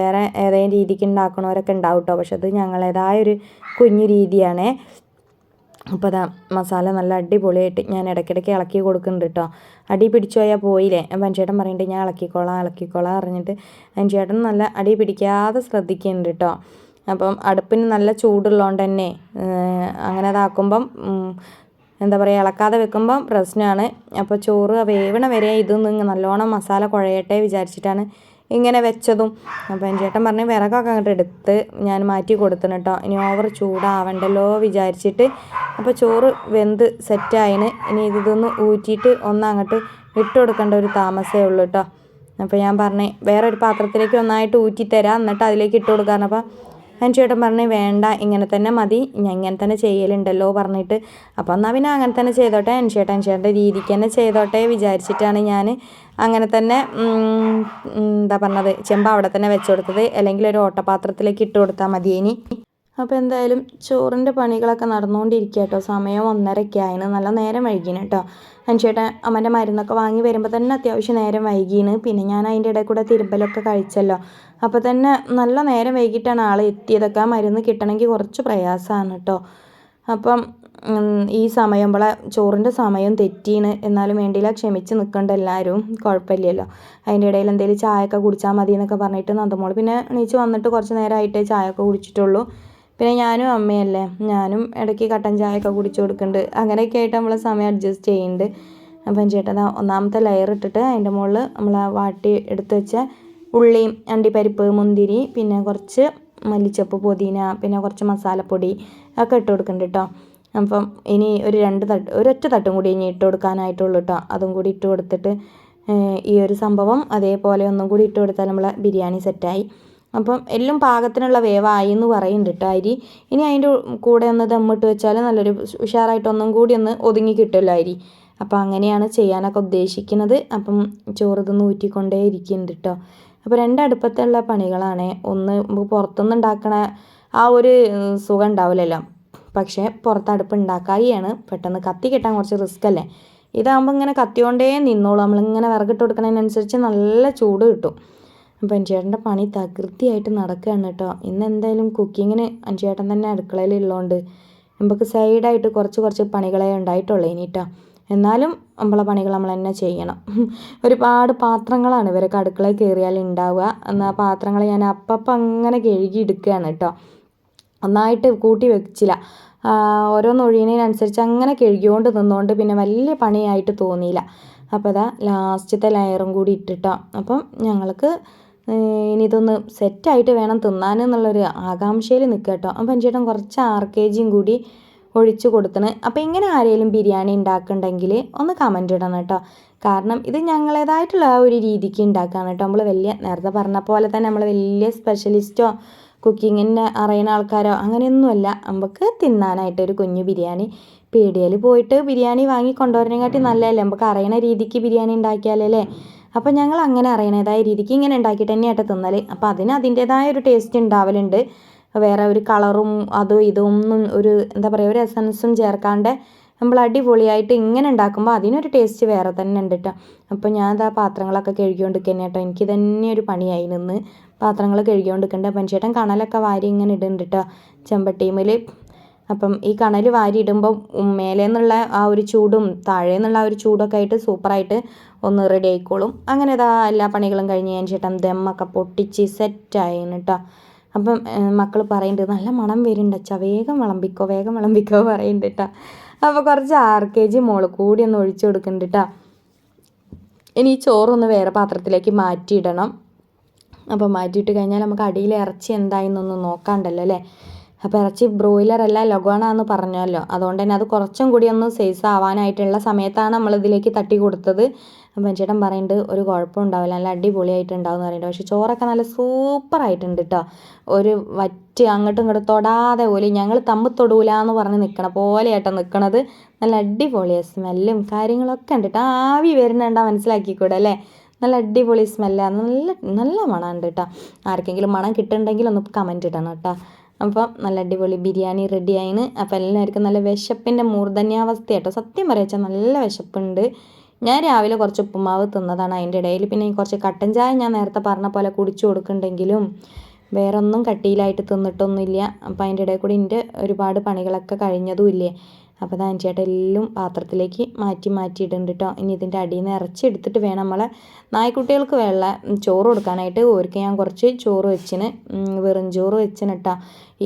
വേറെ ഏതെങ്കിലും രീതിക്ക് ഉണ്ടാക്കുന്നവരൊക്കെ ഉണ്ടാവും കേട്ടോ പക്ഷെ അത് ഞങ്ങളേതായ ഒരു കുഞ്ഞു രീതിയാണ്. അപ്പോൾ അതാ മസാല നല്ല അടിപൊളിയായിട്ട് ഞാൻ ഇടയ്ക്കിടയ്ക്ക് ഇളക്കി കൊടുക്കുന്നുണ്ട് കേട്ടോ അടി പിടിച്ചു പോയാൽ പോയില്ലേ? പഞ്ചേട്ടൻ പറയുന്നുണ്ട് ഞാൻ ഇളക്കിക്കോളാം ഇളക്കിക്കോളാം അറിഞ്ഞിട്ട് പഞ്ചേട്ടൻ നല്ല അടി പിടിക്കാതെ ശ്രദ്ധിക്കുന്നുണ്ട് കേട്ടോ അപ്പം അടുപ്പിന് നല്ല ചൂടുള്ളതുകൊണ്ട് തന്നെ അങ്ങനെ അതാക്കുമ്പം എന്താ പറയുക ഇളക്കാതെ വെക്കുമ്പം പ്രശ്നമാണ് അപ്പോൾ ചോറ് വേവണ വരെ ഇതൊന്നും നല്ലോണം മസാല കുഴയട്ടെ വിചാരിച്ചിട്ടാണ് ഇങ്ങനെ വെച്ചതും. അപ്പോൾ എന്റെ ചേട്ടൻ പറഞ്ഞ് വിറകൊക്കെ അങ്ങോട്ട് എടുത്ത് ഞാൻ മാറ്റി കൊടുത്തിന് കേട്ടോ ഇനി ഓവർ ചൂടാവണ്ടല്ലോ വിചാരിച്ചിട്ട്. അപ്പോൾ ചോറ് വെന്ത് സെറ്റായിന്. ഇനി ഇതൊന്ന് ഊറ്റിയിട്ട് ഒന്ന് അങ്ങോട്ട് ഇട്ട് കൊടുക്കേണ്ട ഒരു താമസമേ ഉള്ളൂ കേട്ടോ അപ്പോൾ ഞാൻ പറഞ്ഞേ വേറൊരു പാത്രത്തിലേക്ക് ഒന്നായിട്ട് ഊറ്റി തരാം. എന്നിട്ട് അതിലേക്ക് ഇട്ട് കൊടുക്കാമെന്ന് ഞാൻ ചേട്ടൻ പറഞ്ഞു വേണ്ട ഇങ്ങനെ തന്നെ മതി ഞാൻ ഇങ്ങനെ തന്നെ ചെയ്യലുണ്ടല്ലോ പറഞ്ഞിട്ട്. അപ്പോൾ എന്നാൽ പിന്നെ അങ്ങനെ തന്നെ ചെയ്തോട്ടെ. എൻ ചേട്ടൻ ചേട്ടന്റെ രീതിക്ക് തന്നെ ചെയ്തോട്ടെ വിചാരിച്ചിട്ടാണ് ഞാൻ അങ്ങനെ തന്നെ എന്താ പറഞ്ഞത് ചെമ്പ അവിടെ തന്നെ വെച്ചു കൊടുത്തത്. അല്ലെങ്കിൽ ഒരു ഓട്ടപാത്രത്തിലേക്ക് ഇട്ട് കൊടുത്താൽ മതി ഇനി. അപ്പോൾ എന്തായാലും ചോറിന്റെ പണികളൊക്കെ നടന്നുകൊണ്ടിരിക്കുക കേട്ടോ സമയം ഒന്നരയ്ക്ക് ആയിന് നല്ല നേരം വൈകിന് കേട്ടോ അനുചേട്ടൻ അമ്മന്റെ മരുന്നൊക്കെ വാങ്ങി വരുമ്പോൾ തന്നെ അത്യാവശ്യം നേരം വൈകിയാണ് പിന്നെ ഞാൻ അതിന്റെ ഇടയിൽ കൂടെ തിരുമ്പലൊക്കെ കഴിച്ചല്ലോ. അപ്പോൾ തന്നെ നല്ല നേരം വൈകിട്ടാണ് ആൾ എത്തിയതൊക്കെ. മരുന്ന് കിട്ടണമെങ്കിൽ കുറച്ച് പ്രയാസമാണ് കേട്ടോ അപ്പം ഈ സമയം നമ്മളെ ചോറിന്റെ സമയം തെറ്റീന് എന്നാലും വേണ്ടിയില്ല ക്ഷമിച്ച് നിൽക്കേണ്ട എല്ലാവരും. കുഴപ്പമില്ലല്ലോ. അതിന്റെ ഇടയിൽ എന്തെങ്കിലും ചായയൊക്കെ കുടിച്ചാൽ മതി എന്നൊക്കെ പറഞ്ഞിട്ട് നന്ദമോൾ. പിന്നെ എണീച്ച് വന്നിട്ട് കുറച്ച് നേരമായിട്ടേ ചായയൊക്കെ കുടിച്ചിട്ടുള്ളൂ. പിന്നെ ഞാനും അമ്മയല്ലേ ഞാനും ഇടയ്ക്ക് കട്ടൻ ചായ ഒക്കെ കുടിച്ചു കൊടുക്കുന്നുണ്ട് അങ്ങനെയൊക്കെ ആയിട്ട് നമ്മൾ സമയം അഡ്ജസ്റ്റ് ചെയ്യുന്നുണ്ട് അപ്പം ചേട്ടൻ ഒന്നാമത്തെ ലെയർ ഇട്ടിട്ട് അതിന്റെ മുകളിൽ നമ്മൾ ആ വാട്ടി എടുത്ത് വെച്ച ഉള്ളിയും അണ്ടിപ്പരിപ്പ് മുന്തിരി പിന്നെ കുറച്ച് മല്ലിച്ചപ്പ് പുതിന പിന്നെ കുറച്ച് മസാലപ്പൊടി ഒക്കെ ഇട്ട് കൊടുക്കുന്നുണ്ട് കേട്ടോ അപ്പം ഇനി ഒരു രണ്ട് തട്ട് ഒരൊറ്റ തട്ടും കൂടി ഇനി ഇട്ട് കൊടുക്കാനായിട്ടുള്ളൂ കേട്ടോ അതും കൂടി ഇട്ട് കൊടുത്തിട്ട് ഈ ഒരു സംഭവം അതേപോലെ ഒന്നും കൂടി ഇട്ട് കൊടുത്താൽ നമ്മളെ ബിരിയാണി സെറ്റായി അപ്പം എല്ലാം പാകത്തിനുള്ള വേവായി എന്ന് പറയുന്നുണ്ട് കേട്ടോ അരി. ഇനി അതിന്റെ കൂടെ ഒന്ന് ദമ്മിട്ട് വെച്ചാൽ നല്ലൊരു ഉഷാറായിട്ട് ഒന്നും കൂടി ഒന്ന് ഒതുങ്ങി കിട്ടുമല്ലോ അരി. അപ്പം അങ്ങനെയാണ് ചെയ്യാനൊക്കെ ഉദ്ദേശിക്കുന്നത്. അപ്പം ചോറ് ഇത് ഊറ്റിക്കൊണ്ടേ ഇരിക്കുന്നുണ്ട് കേട്ടോ അപ്പോൾ രണ്ടടുപ്പത്തുള്ള പണികളാണ്. ഒന്ന് പുറത്തുനിന്ന് ഉണ്ടാക്കണ ആ ഒരു സുഖം ഉണ്ടാവില്ലല്ലോ. പക്ഷേ പുറത്ത് അടുപ്പ് ഉണ്ടാക്കായിയാണ്. പെട്ടെന്ന് കത്തി കിട്ടാൻ കുറച്ച് റിസ്ക് അല്ലേ? ഇതാകുമ്പോൾ ഇങ്ങനെ കത്തിയോണ്ടേ നിന്നോളൂ. നമ്മളിങ്ങനെ വിറകിട്ട് കൊടുക്കുന്നതിനനുസരിച്ച് നല്ല ചൂട് കിട്ടും. അപ്പോൾ അഞ്ചേട്ടന്റെ പണി തകൃതിയായിട്ട് നടക്കുകയാണ് കേട്ടോ. ഇന്ന് എന്തായാലും കുക്കിങ്ങിന് അഞ്ചേട്ടൻ തന്നെ അടുക്കളയിൽ ഉള്ളതുകൊണ്ട് നമുക്ക് സൈഡായിട്ട് കുറച്ച് കുറച്ച് പണികളെ ഉണ്ടായിട്ടുള്ളൂ ഇനി കേട്ടോ എന്നാലും നമ്മളെ പണികൾ നമ്മൾ തന്നെ ചെയ്യണം. ഒരുപാട് പാത്രങ്ങളാണ് ഇവരൊക്കെ അടുക്കളയിൽ കയറിയാൽ ഉണ്ടാവുക. എന്നാൽ പാത്രങ്ങൾ ഞാൻ അപ്പം അങ്ങനെ കഴുകി എടുക്കുകയാണ് കേട്ടോ. ഒന്നായിട്ട് കൂട്ടി വെച്ചില്ല. ഓരോന്ന് ഒഴിയുന്നതിനനുസരിച്ച് അങ്ങനെ കഴുകിയോണ്ട് നിന്നുകൊണ്ട് പിന്നെ വലിയ പണിയായിട്ട് തോന്നിയില്ല. അപ്പോൾ അതാ ലാസ്റ്റത്തെ ലെയറും കൂടി ഇട്ടിട്ടോ. അപ്പം ഞങ്ങൾക്ക് ഇനി ഇതൊന്ന് സെറ്റായിട്ട് വേണം തിന്നാൻ എന്നുള്ളൊരു ആകാംക്ഷയിൽ നിൽക്കുക കേട്ടോ. അപ്പം ചേട്ടൻ കുറച്ച് ആർ കെ ജിയും കൂടി ഒഴിച്ചു കൊടുത്തണ്. അപ്പോൾ ഇങ്ങനെ ആരെങ്കിലും ബിരിയാണി ഉണ്ടാക്കുന്നുണ്ടെങ്കിൽ ഒന്ന് കമന്റ് ഇടണം കേട്ടോ. കാരണം ഇത് ഞങ്ങളേതായിട്ടുള്ള ആ ഒരു രീതിക്ക് ഉണ്ടാക്കുകയാണ് കേട്ടോ. നമ്മൾ വലിയ നേരത്തെ പറഞ്ഞ പോലെ തന്നെ നമ്മൾ വലിയ സ്പെഷ്യലിസ്റ്റോ കുക്കിങ്ങിന് അറിയുന്ന ആൾക്കാരോ അങ്ങനെയൊന്നുമല്ല. നമുക്ക് തിന്നാനായിട്ട് ഒരു കുഞ്ഞു ബിരിയാണി പീടികയിൽ പോയിട്ട് ബിരിയാണി വാങ്ങി കൊണ്ടുവരണേക്കാട്ടി നല്ലതല്ലേ? നമുക്ക് അറിയണ രീതിക്ക് ബിരിയാണി ഉണ്ടാക്കിയാലല്ലേ? അപ്പോൾ ഞങ്ങൾ അങ്ങനെ അറിയണേതായ രീതിക്ക് ഇങ്ങനെ ഉണ്ടാക്കിയിട്ട് തന്നെയായിട്ട് തിന്നൽ അപ്പോൾ അതിന് അതിന്റേതായ ഒരു ടേസ്റ്റ് ഉണ്ടാവലുണ്ട് വേറെ ഒരു കളറും അതും ഇതൊന്നും ഒരു എന്താ പറയുക ഒരു എസൻസും ചേർക്കാണ്ട് നമ്മൾ അടിപൊളിയായിട്ട് ഇങ്ങനെ ഉണ്ടാക്കുമ്പോൾ അതിനൊരു ടേസ്റ്റ് വേറെ തന്നെ ഉണ്ട് കേട്ടോ അപ്പോൾ ഞാൻ ആ പാത്രങ്ങളൊക്കെ കഴുകിക്കൊണ്ടിരിക്കുന്നത് കേട്ടോ എനിക്ക് തന്നെ ഒരു പണിയായി നിന്ന് പാത്രങ്ങൾ കഴുകിക്കൊണ്ടിരിക്കേണ്ട. പഞ്ചേട്ടൻ കണലൊക്കെ വാരി ഇങ്ങനെ ഇടുന്നുണ്ട് കേട്ടോ ചെമ്പട്ടിമേൽ അപ്പം ഈ കണൽ വാരി ഇടുമ്പോൾ മേലെ നിന്നുള്ള ആ ഒരു ചൂടും താഴെ നിന്നുള്ള ആ ഒരു ചൂടൊക്കെ ആയിട്ട് സൂപ്പറായിട്ട് ഒന്ന് റെഡി ആയിക്കോളും. അങ്ങനെ ഇതാ എല്ലാ പണികളും കഴിഞ്ഞ് ഞാൻ ചേട്ടൻ ദമ്മൊക്കെ പൊട്ടിച്ച് സെറ്റായി കേട്ടോ അപ്പം മക്കൾ പറയുന്നുണ്ട് നല്ല മണം വരുന്നുണ്ട് അച്ഛാ വേഗം വിളമ്പിക്കോ വേഗം വിളമ്പിക്കോ പറയുന്നുണ്ട് കേട്ടോ അപ്പോൾ കുറച്ച് ആർ കെ ജി മോൾ കൂടി ഒന്ന് ഒഴിച്ചു കൊടുക്കുന്നുണ്ട് കേട്ടോ ഇനി ചോറൊന്ന് വേറെ പാത്രത്തിലേക്ക് മാറ്റിയിടണം. അപ്പോൾ മാറ്റിയിട്ട് കഴിഞ്ഞാൽ നമുക്ക് അടിയിൽ ഇറച്ചി എന്തായെന്നൊന്ന് നോക്കാണ്ടല്ലോ അല്ലേ? അപ്പോൾ ഇറച്ചി ബ്രോയിലർ അല്ല ലൊഗോണാന്ന് പറഞ്ഞല്ലോ അതുകൊണ്ട് തന്നെ അത് കുറച്ചും കൂടി ഒന്ന് സൈസ് ആവാനായിട്ടുള്ള സമയത്താണ് നമ്മൾ ഇതിലേക്ക് തട്ടി കൊടുത്തത്. അപ്പം ചേട്ടൻ പറയുന്നുണ്ട് ഒരു കുഴപ്പം ഉണ്ടാവില്ല നല്ല അടിപൊളിയായിട്ടുണ്ടാവും എന്ന് പറയുന്നുണ്ട് പക്ഷേ ചോറൊക്കെ നല്ല സൂപ്പർ ആയിട്ടുണ്ട് കേട്ടോ ഒരു വറ്റ് അങ്ങോട്ടും ഇങ്ങോട്ടും തൊടാതെ പോലെ ഞങ്ങൾ തമ്മിൽ തൊടൂല എന്ന് പറഞ്ഞ് നിൽക്കണ പോലെയാട്ടോ നിൽക്കണത് നല്ല അടിപൊളിയാണ് സ്മെല്ലും കാര്യങ്ങളൊക്കെ ഉണ്ട് കേട്ടോ ആവി വരുന്നുണ്ടാ മനസ്സിലാക്കിക്കൂടെ അല്ലേ? നല്ല അടിപൊളി സ്മെല്ലാണ് നല്ല നല്ല മണമുണ്ട് കേട്ടോ ആർക്കെങ്കിലും മണം കിട്ടുന്നുണ്ടെങ്കിൽ ഒന്ന് കമന്റ് ഇടണം കേട്ടോ അപ്പോൾ നല്ല അടിപൊളി ബിരിയാണി റെഡി ആയിന്. അപ്പോൾ എല്ലാവർക്കും നല്ല വിശപ്പിന്റെ മൂർധന്യാവസ്ഥ കേട്ടോ സത്യം പറയാച്ചാൽ നല്ല വിശപ്പുണ്ട്. ഞാൻ രാവിലെ കുറച്ച് ഉപ്പുമാവ് തിന്നതാണ് അതിന്റെ ഇടയിൽ. പിന്നെ കുറച്ച് കട്ടൻ ചായ ഞാൻ നേരത്തെ പറഞ്ഞ പോലെ കുടിച്ചു കൊടുക്കുന്നുണ്ടെങ്കിലും വേറൊന്നും കട്ടിയിലായിട്ട് തിന്നിട്ടൊന്നുമില്ല. അപ്പോൾ അതിന്റെ ഇടയിൽ കൂടി എന്റെ ഒരുപാട് പണികളൊക്കെ കഴിഞ്ഞതും ഇല്ലേ. അപ്പോൾ അത് ചേട്ടൻ എല്ലാം പാത്രത്തിലേക്ക് മാറ്റി മാറ്റി ഇടുന്നുണ്ട് കേട്ടോ ഇനി ഇതിന്റെ അടിയിൽ നിന്ന് ഇറച്ചി എടുത്തിട്ട് വേണം നമ്മളെ നായ്ക്കുട്ടികൾക്ക് വെള്ള ചോറ് കൊടുക്കാനായിട്ട്. ഓർക്ക് ഞാൻ കുറച്ച് ചോറ് വെച്ചിന്. വെറും ചോറ് വെച്ചിന് കേട്ടോ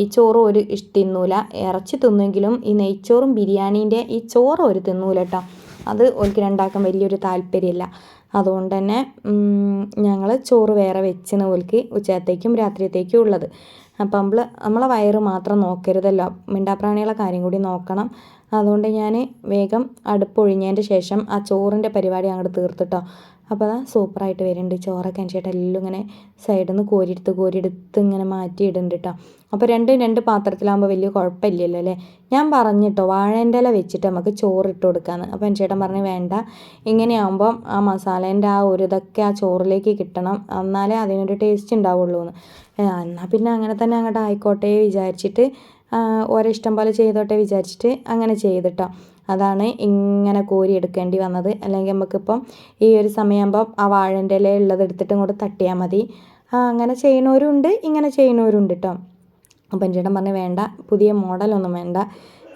ഈ ചോറ് ഒരു തിന്നൂല. ഇറച്ചി തിന്നെങ്കിലും ഈ നെയ്ച്ചോറും ബിരിയാണീന്റെ ഈ ചോറ് ഒരു തിന്നൂല കേട്ടോ അത് ഓർക്ക് രണ്ടാക്കാൻ വലിയൊരു താല്പര്യമില്ല അതുകൊണ്ട് തന്നെ ഞങ്ങൾ ചോറ് വേറെ വെച്ചിന് ഓൽക്ക് ഉച്ചത്തേക്കും രാത്രിയത്തേക്കും ഉള്ളത്. അപ്പം നമ്മൾ നമ്മളെ വയറ് മാത്രം നോക്കരുതല്ലോ. മിണ്ടാപ്രാണികളെ കാര്യം കൂടി നോക്കണം. അതുകൊണ്ട് ഞാൻ വേഗം അടുപ്പൊഴിഞ്ഞതിന്റെ ശേഷം ആ ചോറിന്റെ പരിപാടി അങ്ങോട്ട് തീർത്തിട്ടോ. അപ്പോൾ അതാ സൂപ്പറായിട്ട് വരുന്നുണ്ട്. ചോറൊക്കെ അനുസരിച്ചിട്ട് എല്ലാം ഇങ്ങനെ സൈഡിൽ നിന്ന് കോരിയെടുത്ത് കോരിയെടുത്ത് ഇങ്ങനെ മാറ്റി ഇടുന്നുണ്ട് കേട്ടോ അപ്പോൾ രണ്ടും രണ്ട് പാത്രത്തിലാകുമ്പോൾ വലിയ കുഴപ്പമില്ലല്ലോ അല്ലേ? ഞാൻ പറഞ്ഞിട്ടോ വാഴേന്റെ ഇല വെച്ചിട്ട് നമുക്ക് ചോറ് ഇട്ട് കൊടുക്കാമെന്ന് അപ്പോൾ എന്റെ ചേട്ടൻ പറഞ്ഞ് വേണ്ട ഇങ്ങനെയാകുമ്പോൾ ആ മസാലേന്റെ ആ ഒരു ഇതൊക്കെ ആ ചോറിലേക്ക് കിട്ടണം. എന്നാലേ അതിനൊരു ടേസ്റ്റ് ഉണ്ടാവുള്ളൂ എന്ന് എന്നാൽ പിന്നെ അങ്ങനെ തന്നെ അങ്ങോട്ട് ആയിക്കോട്ടെ വിചാരിച്ചിട്ട് ഓരോ ഇഷ്ടം പോലെ ചെയ്തോട്ടെ വിചാരിച്ചിട്ട് അങ്ങനെ ചെയ്തിട്ടോ. അതാണ് ഇങ്ങനെ കോരി എടുക്കേണ്ടി വന്നത്. അല്ലെങ്കിൽ നമുക്കിപ്പം ഈ ഒരു സമയമാകുമ്പോൾ ആ വാഴന്റെ ഇല ഉള്ളത് എടുത്തിട്ട് ഇങ്ങോട്ട് തട്ടിയാൽ മതി. അങ്ങനെ ചെയ്യുന്നവരുണ്ട് ഇങ്ങനെ ചെയ്യുന്നവരും ഉണ്ട് കേട്ടോ അപ്പം എന്റെ പറഞ്ഞു വേണ്ട പുതിയ മോഡലൊന്നും വേണ്ട.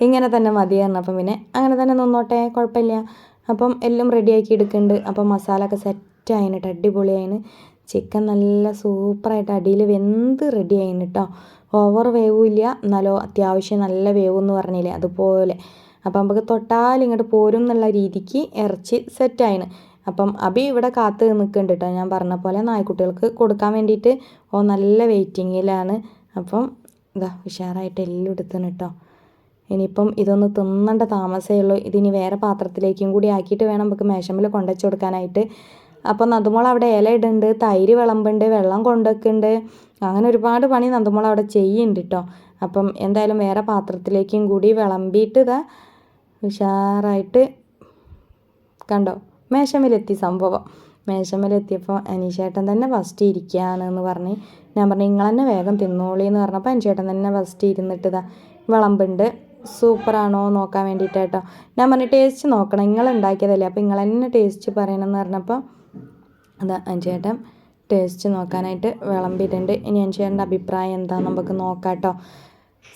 ഇങ്ങനെ തന്നെ മതി അപ്പം പിന്നെ അങ്ങനെ തന്നെ നിന്നോട്ടെ കുഴപ്പമില്ല. അപ്പം എല്ലാം റെഡിയാക്കി എടുക്കുന്നുണ്ട്. അപ്പം മസാല ഒക്കെ സെറ്റ് ആയിന് അടിപൊളിയായിന്. ചിക്കൻ നല്ല സൂപ്പറായിട്ട് അടിയിൽ വെന്ത് റെഡി ആയിന് കേട്ടോ ഓവർ വേവും ഇല്ല എന്നാലോ അത്യാവശ്യം നല്ല വേവും എന്ന് പറഞ്ഞില്ലേ അതുപോലെ. അപ്പം നമുക്ക് തൊട്ടാൽ ഇങ്ങോട്ട് പോരും എന്നുള്ള രീതിക്ക് ഇറച്ചി സെറ്റായിന് അപ്പം അബി ഇവിടെ കാത്ത് നിൽക്കുന്നുണ്ട് കേട്ടോ ഞാൻ പറഞ്ഞ പോലെ നായ്ക്കുട്ടികൾക്ക് കൊടുക്കാൻ വേണ്ടിയിട്ട് ഓ നല്ല വെയിറ്റിങ്ങിലാണ് അപ്പം ഇതാ ഉഷാറായിട്ട് എല്ലാം എടുത്തുന്നു കേട്ടോ ഇനിയിപ്പം ഇതൊന്ന് തിന്നേണ്ട താമസമേ ഉള്ളൂ. ഇതിനി വേറെ പാത്രത്തിലേക്കും കൂടി ആക്കിയിട്ട് വേണം നമുക്ക് മേശമ്പിൽ കൊണ്ടുവച്ച് കൊടുക്കാനായിട്ട്. അപ്പം നതുമോൾ അവിടെ ഇല ഇടുന്നുണ്ട് തൈര് വിളമ്പുണ്ട് വെള്ളം കൊണ്ടുവെക്കുന്നുണ്ട്. അങ്ങനെ ഒരുപാട് പണി നന്ദമോൾ അവിടെ ചെയ്യുന്നുണ്ട് കേട്ടോ അപ്പം എന്തായാലും വേറെ പാത്രത്തിലേക്കും കൂടി വിളമ്പിയിട്ട് ഇതാ ഉഷാറായിട്ട് കണ്ടോ? മേശമേലെത്തി സംഭവം. മേശമേലെത്തിയപ്പോൾ അനീഷേട്ടൻ തന്നെ ഫസ്റ്റ് ഇരിക്കുകയാണ് എന്ന് പറഞ്ഞ്. ഞാൻ പറഞ്ഞു നിങ്ങൾ തന്നെ വേഗം തിന്നോളി എന്ന് പറഞ്ഞപ്പോൾ അനീഷേട്ടൻ തന്നെ ഫസ്റ്റ് ഇരുന്നിട്ട് ഇതാ വിളമ്പുണ്ട്. സൂപ്പറാണോ? നോക്കാൻ വേണ്ടിയിട്ട് ഞാൻ പറഞ്ഞു ടേസ്റ്റ് നോക്കണം. നിങ്ങൾ ഉണ്ടാക്കിയതല്ലേ? അപ്പോൾ നിങ്ങൾ തന്നെ ടേസ്റ്റ് പറയണമെന്ന് പറഞ്ഞപ്പോൾ അതാ അഞ്ചേട്ടൻ ടേസ്റ്റ് നോക്കാനായിട്ട് വിളമ്പിയിട്ടുണ്ട്. ഇനി ഞാൻ ചേട്ടന്റെ അഭിപ്രായം എന്താ നമുക്ക് നോക്കാം കേട്ടോ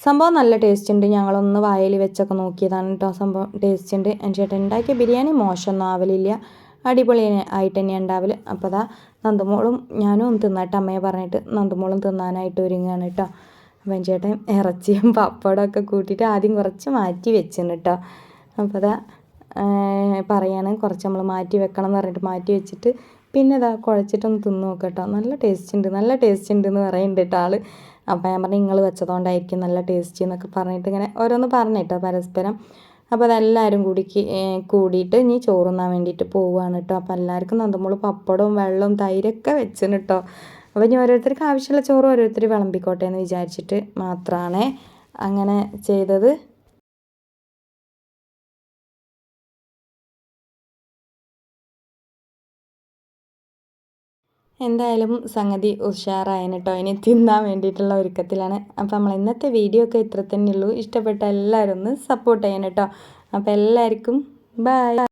സംഭവം നല്ല ടേസ്റ്റ് ഉണ്ട്. ഞങ്ങളൊന്ന് വായിൽ വെച്ചൊക്കെ നോക്കിയതാണ് കേട്ടോ സംഭവം ടേസ്റ്റ് ഉണ്ട്. ചേട്ടൻ ഉണ്ടാക്കിയ ബിരിയാണി മോശമൊന്നും ആവലില്ല. അടിപൊളി ആയിട്ട് തന്നെ ഉണ്ടാവൽ. അപ്പോൾ അതാ നന്ദുമോളും ഞാനും ഒന്ന് തിന്നാട്ട് അമ്മയെ പറഞ്ഞിട്ട് നന്ദുമോളും തിന്നാനായിട്ട് ഒരുങ്ങുകയാണ് കേട്ടോ അപ്പം ചേട്ടൻ ഇറച്ചിയും പപ്പടമൊക്കെ കൂട്ടിയിട്ട് ആദ്യം കുറച്ച് മാറ്റി വെച്ചിന് കേട്ടോ അപ്പോൾ അതാ പറയാണ് കുറച്ച് നമ്മൾ മാറ്റി വെക്കണം എന്ന് പറഞ്ഞിട്ട് മാറ്റി വെച്ചിട്ട് പിന്നെ ഇതാ കുഴച്ചിട്ടൊന്ന് തിന്ന് നോക്കട്ടോ. നല്ല ടേസ്റ്റ് ഉണ്ട് നല്ല ടേസ്റ്റ് ഉണ്ട് എന്ന് പറയുന്നുണ്ട് കേട്ടോ ആൾ അപ്പോൾ ഞാൻ പറഞ്ഞു നിങ്ങൾ വെച്ചതുകൊണ്ടായിരിക്കും നല്ല ടേസ്റ്റ് എന്നൊക്കെ പറഞ്ഞിട്ട് ഇങ്ങനെ ഓരോന്ന് പറഞ്ഞിട്ടോ പരസ്പരം. അപ്പോൾ അതെല്ലാവരും കൂടി കൂടിയിട്ട് ഇനി ചോറുന്നാൻ വേണ്ടിയിട്ട് പോവുകയാണ് കേട്ടോ. അപ്പോൾ എല്ലാവർക്കും നന്ദമുള്ള പപ്പടവും വെള്ളവും തൈരൊക്കെ വെച്ചിന് കേട്ടോ. അപ്പോൾ ഇനി ഓരോരുത്തർക്ക് ആവശ്യമുള്ള ചോറ് ഓരോരുത്തർ വിളമ്പിക്കോട്ടെ എന്ന് വിചാരിച്ചിട്ട് മാത്രമാണ് അങ്ങനെ ചെയ്തത്. എന്തായാലും സംഗതി ഉഷാറായതിന് കേട്ടോ ഇനി തിന്നാൻ വേണ്ടിയിട്ടുള്ള ഒരുക്കത്തിലാണ്. അപ്പോൾ നമ്മൾ ഇന്നത്തെ വീഡിയോ ഒക്കെ ഇത്ര തന്നെയുള്ളൂ ഇഷ്ടപ്പെട്ട എല്ലാവരും ഒന്ന് സപ്പോർട്ട് ചെയ്യണം കേട്ടോ അപ്പോൾ എല്ലാവർക്കും ബൈ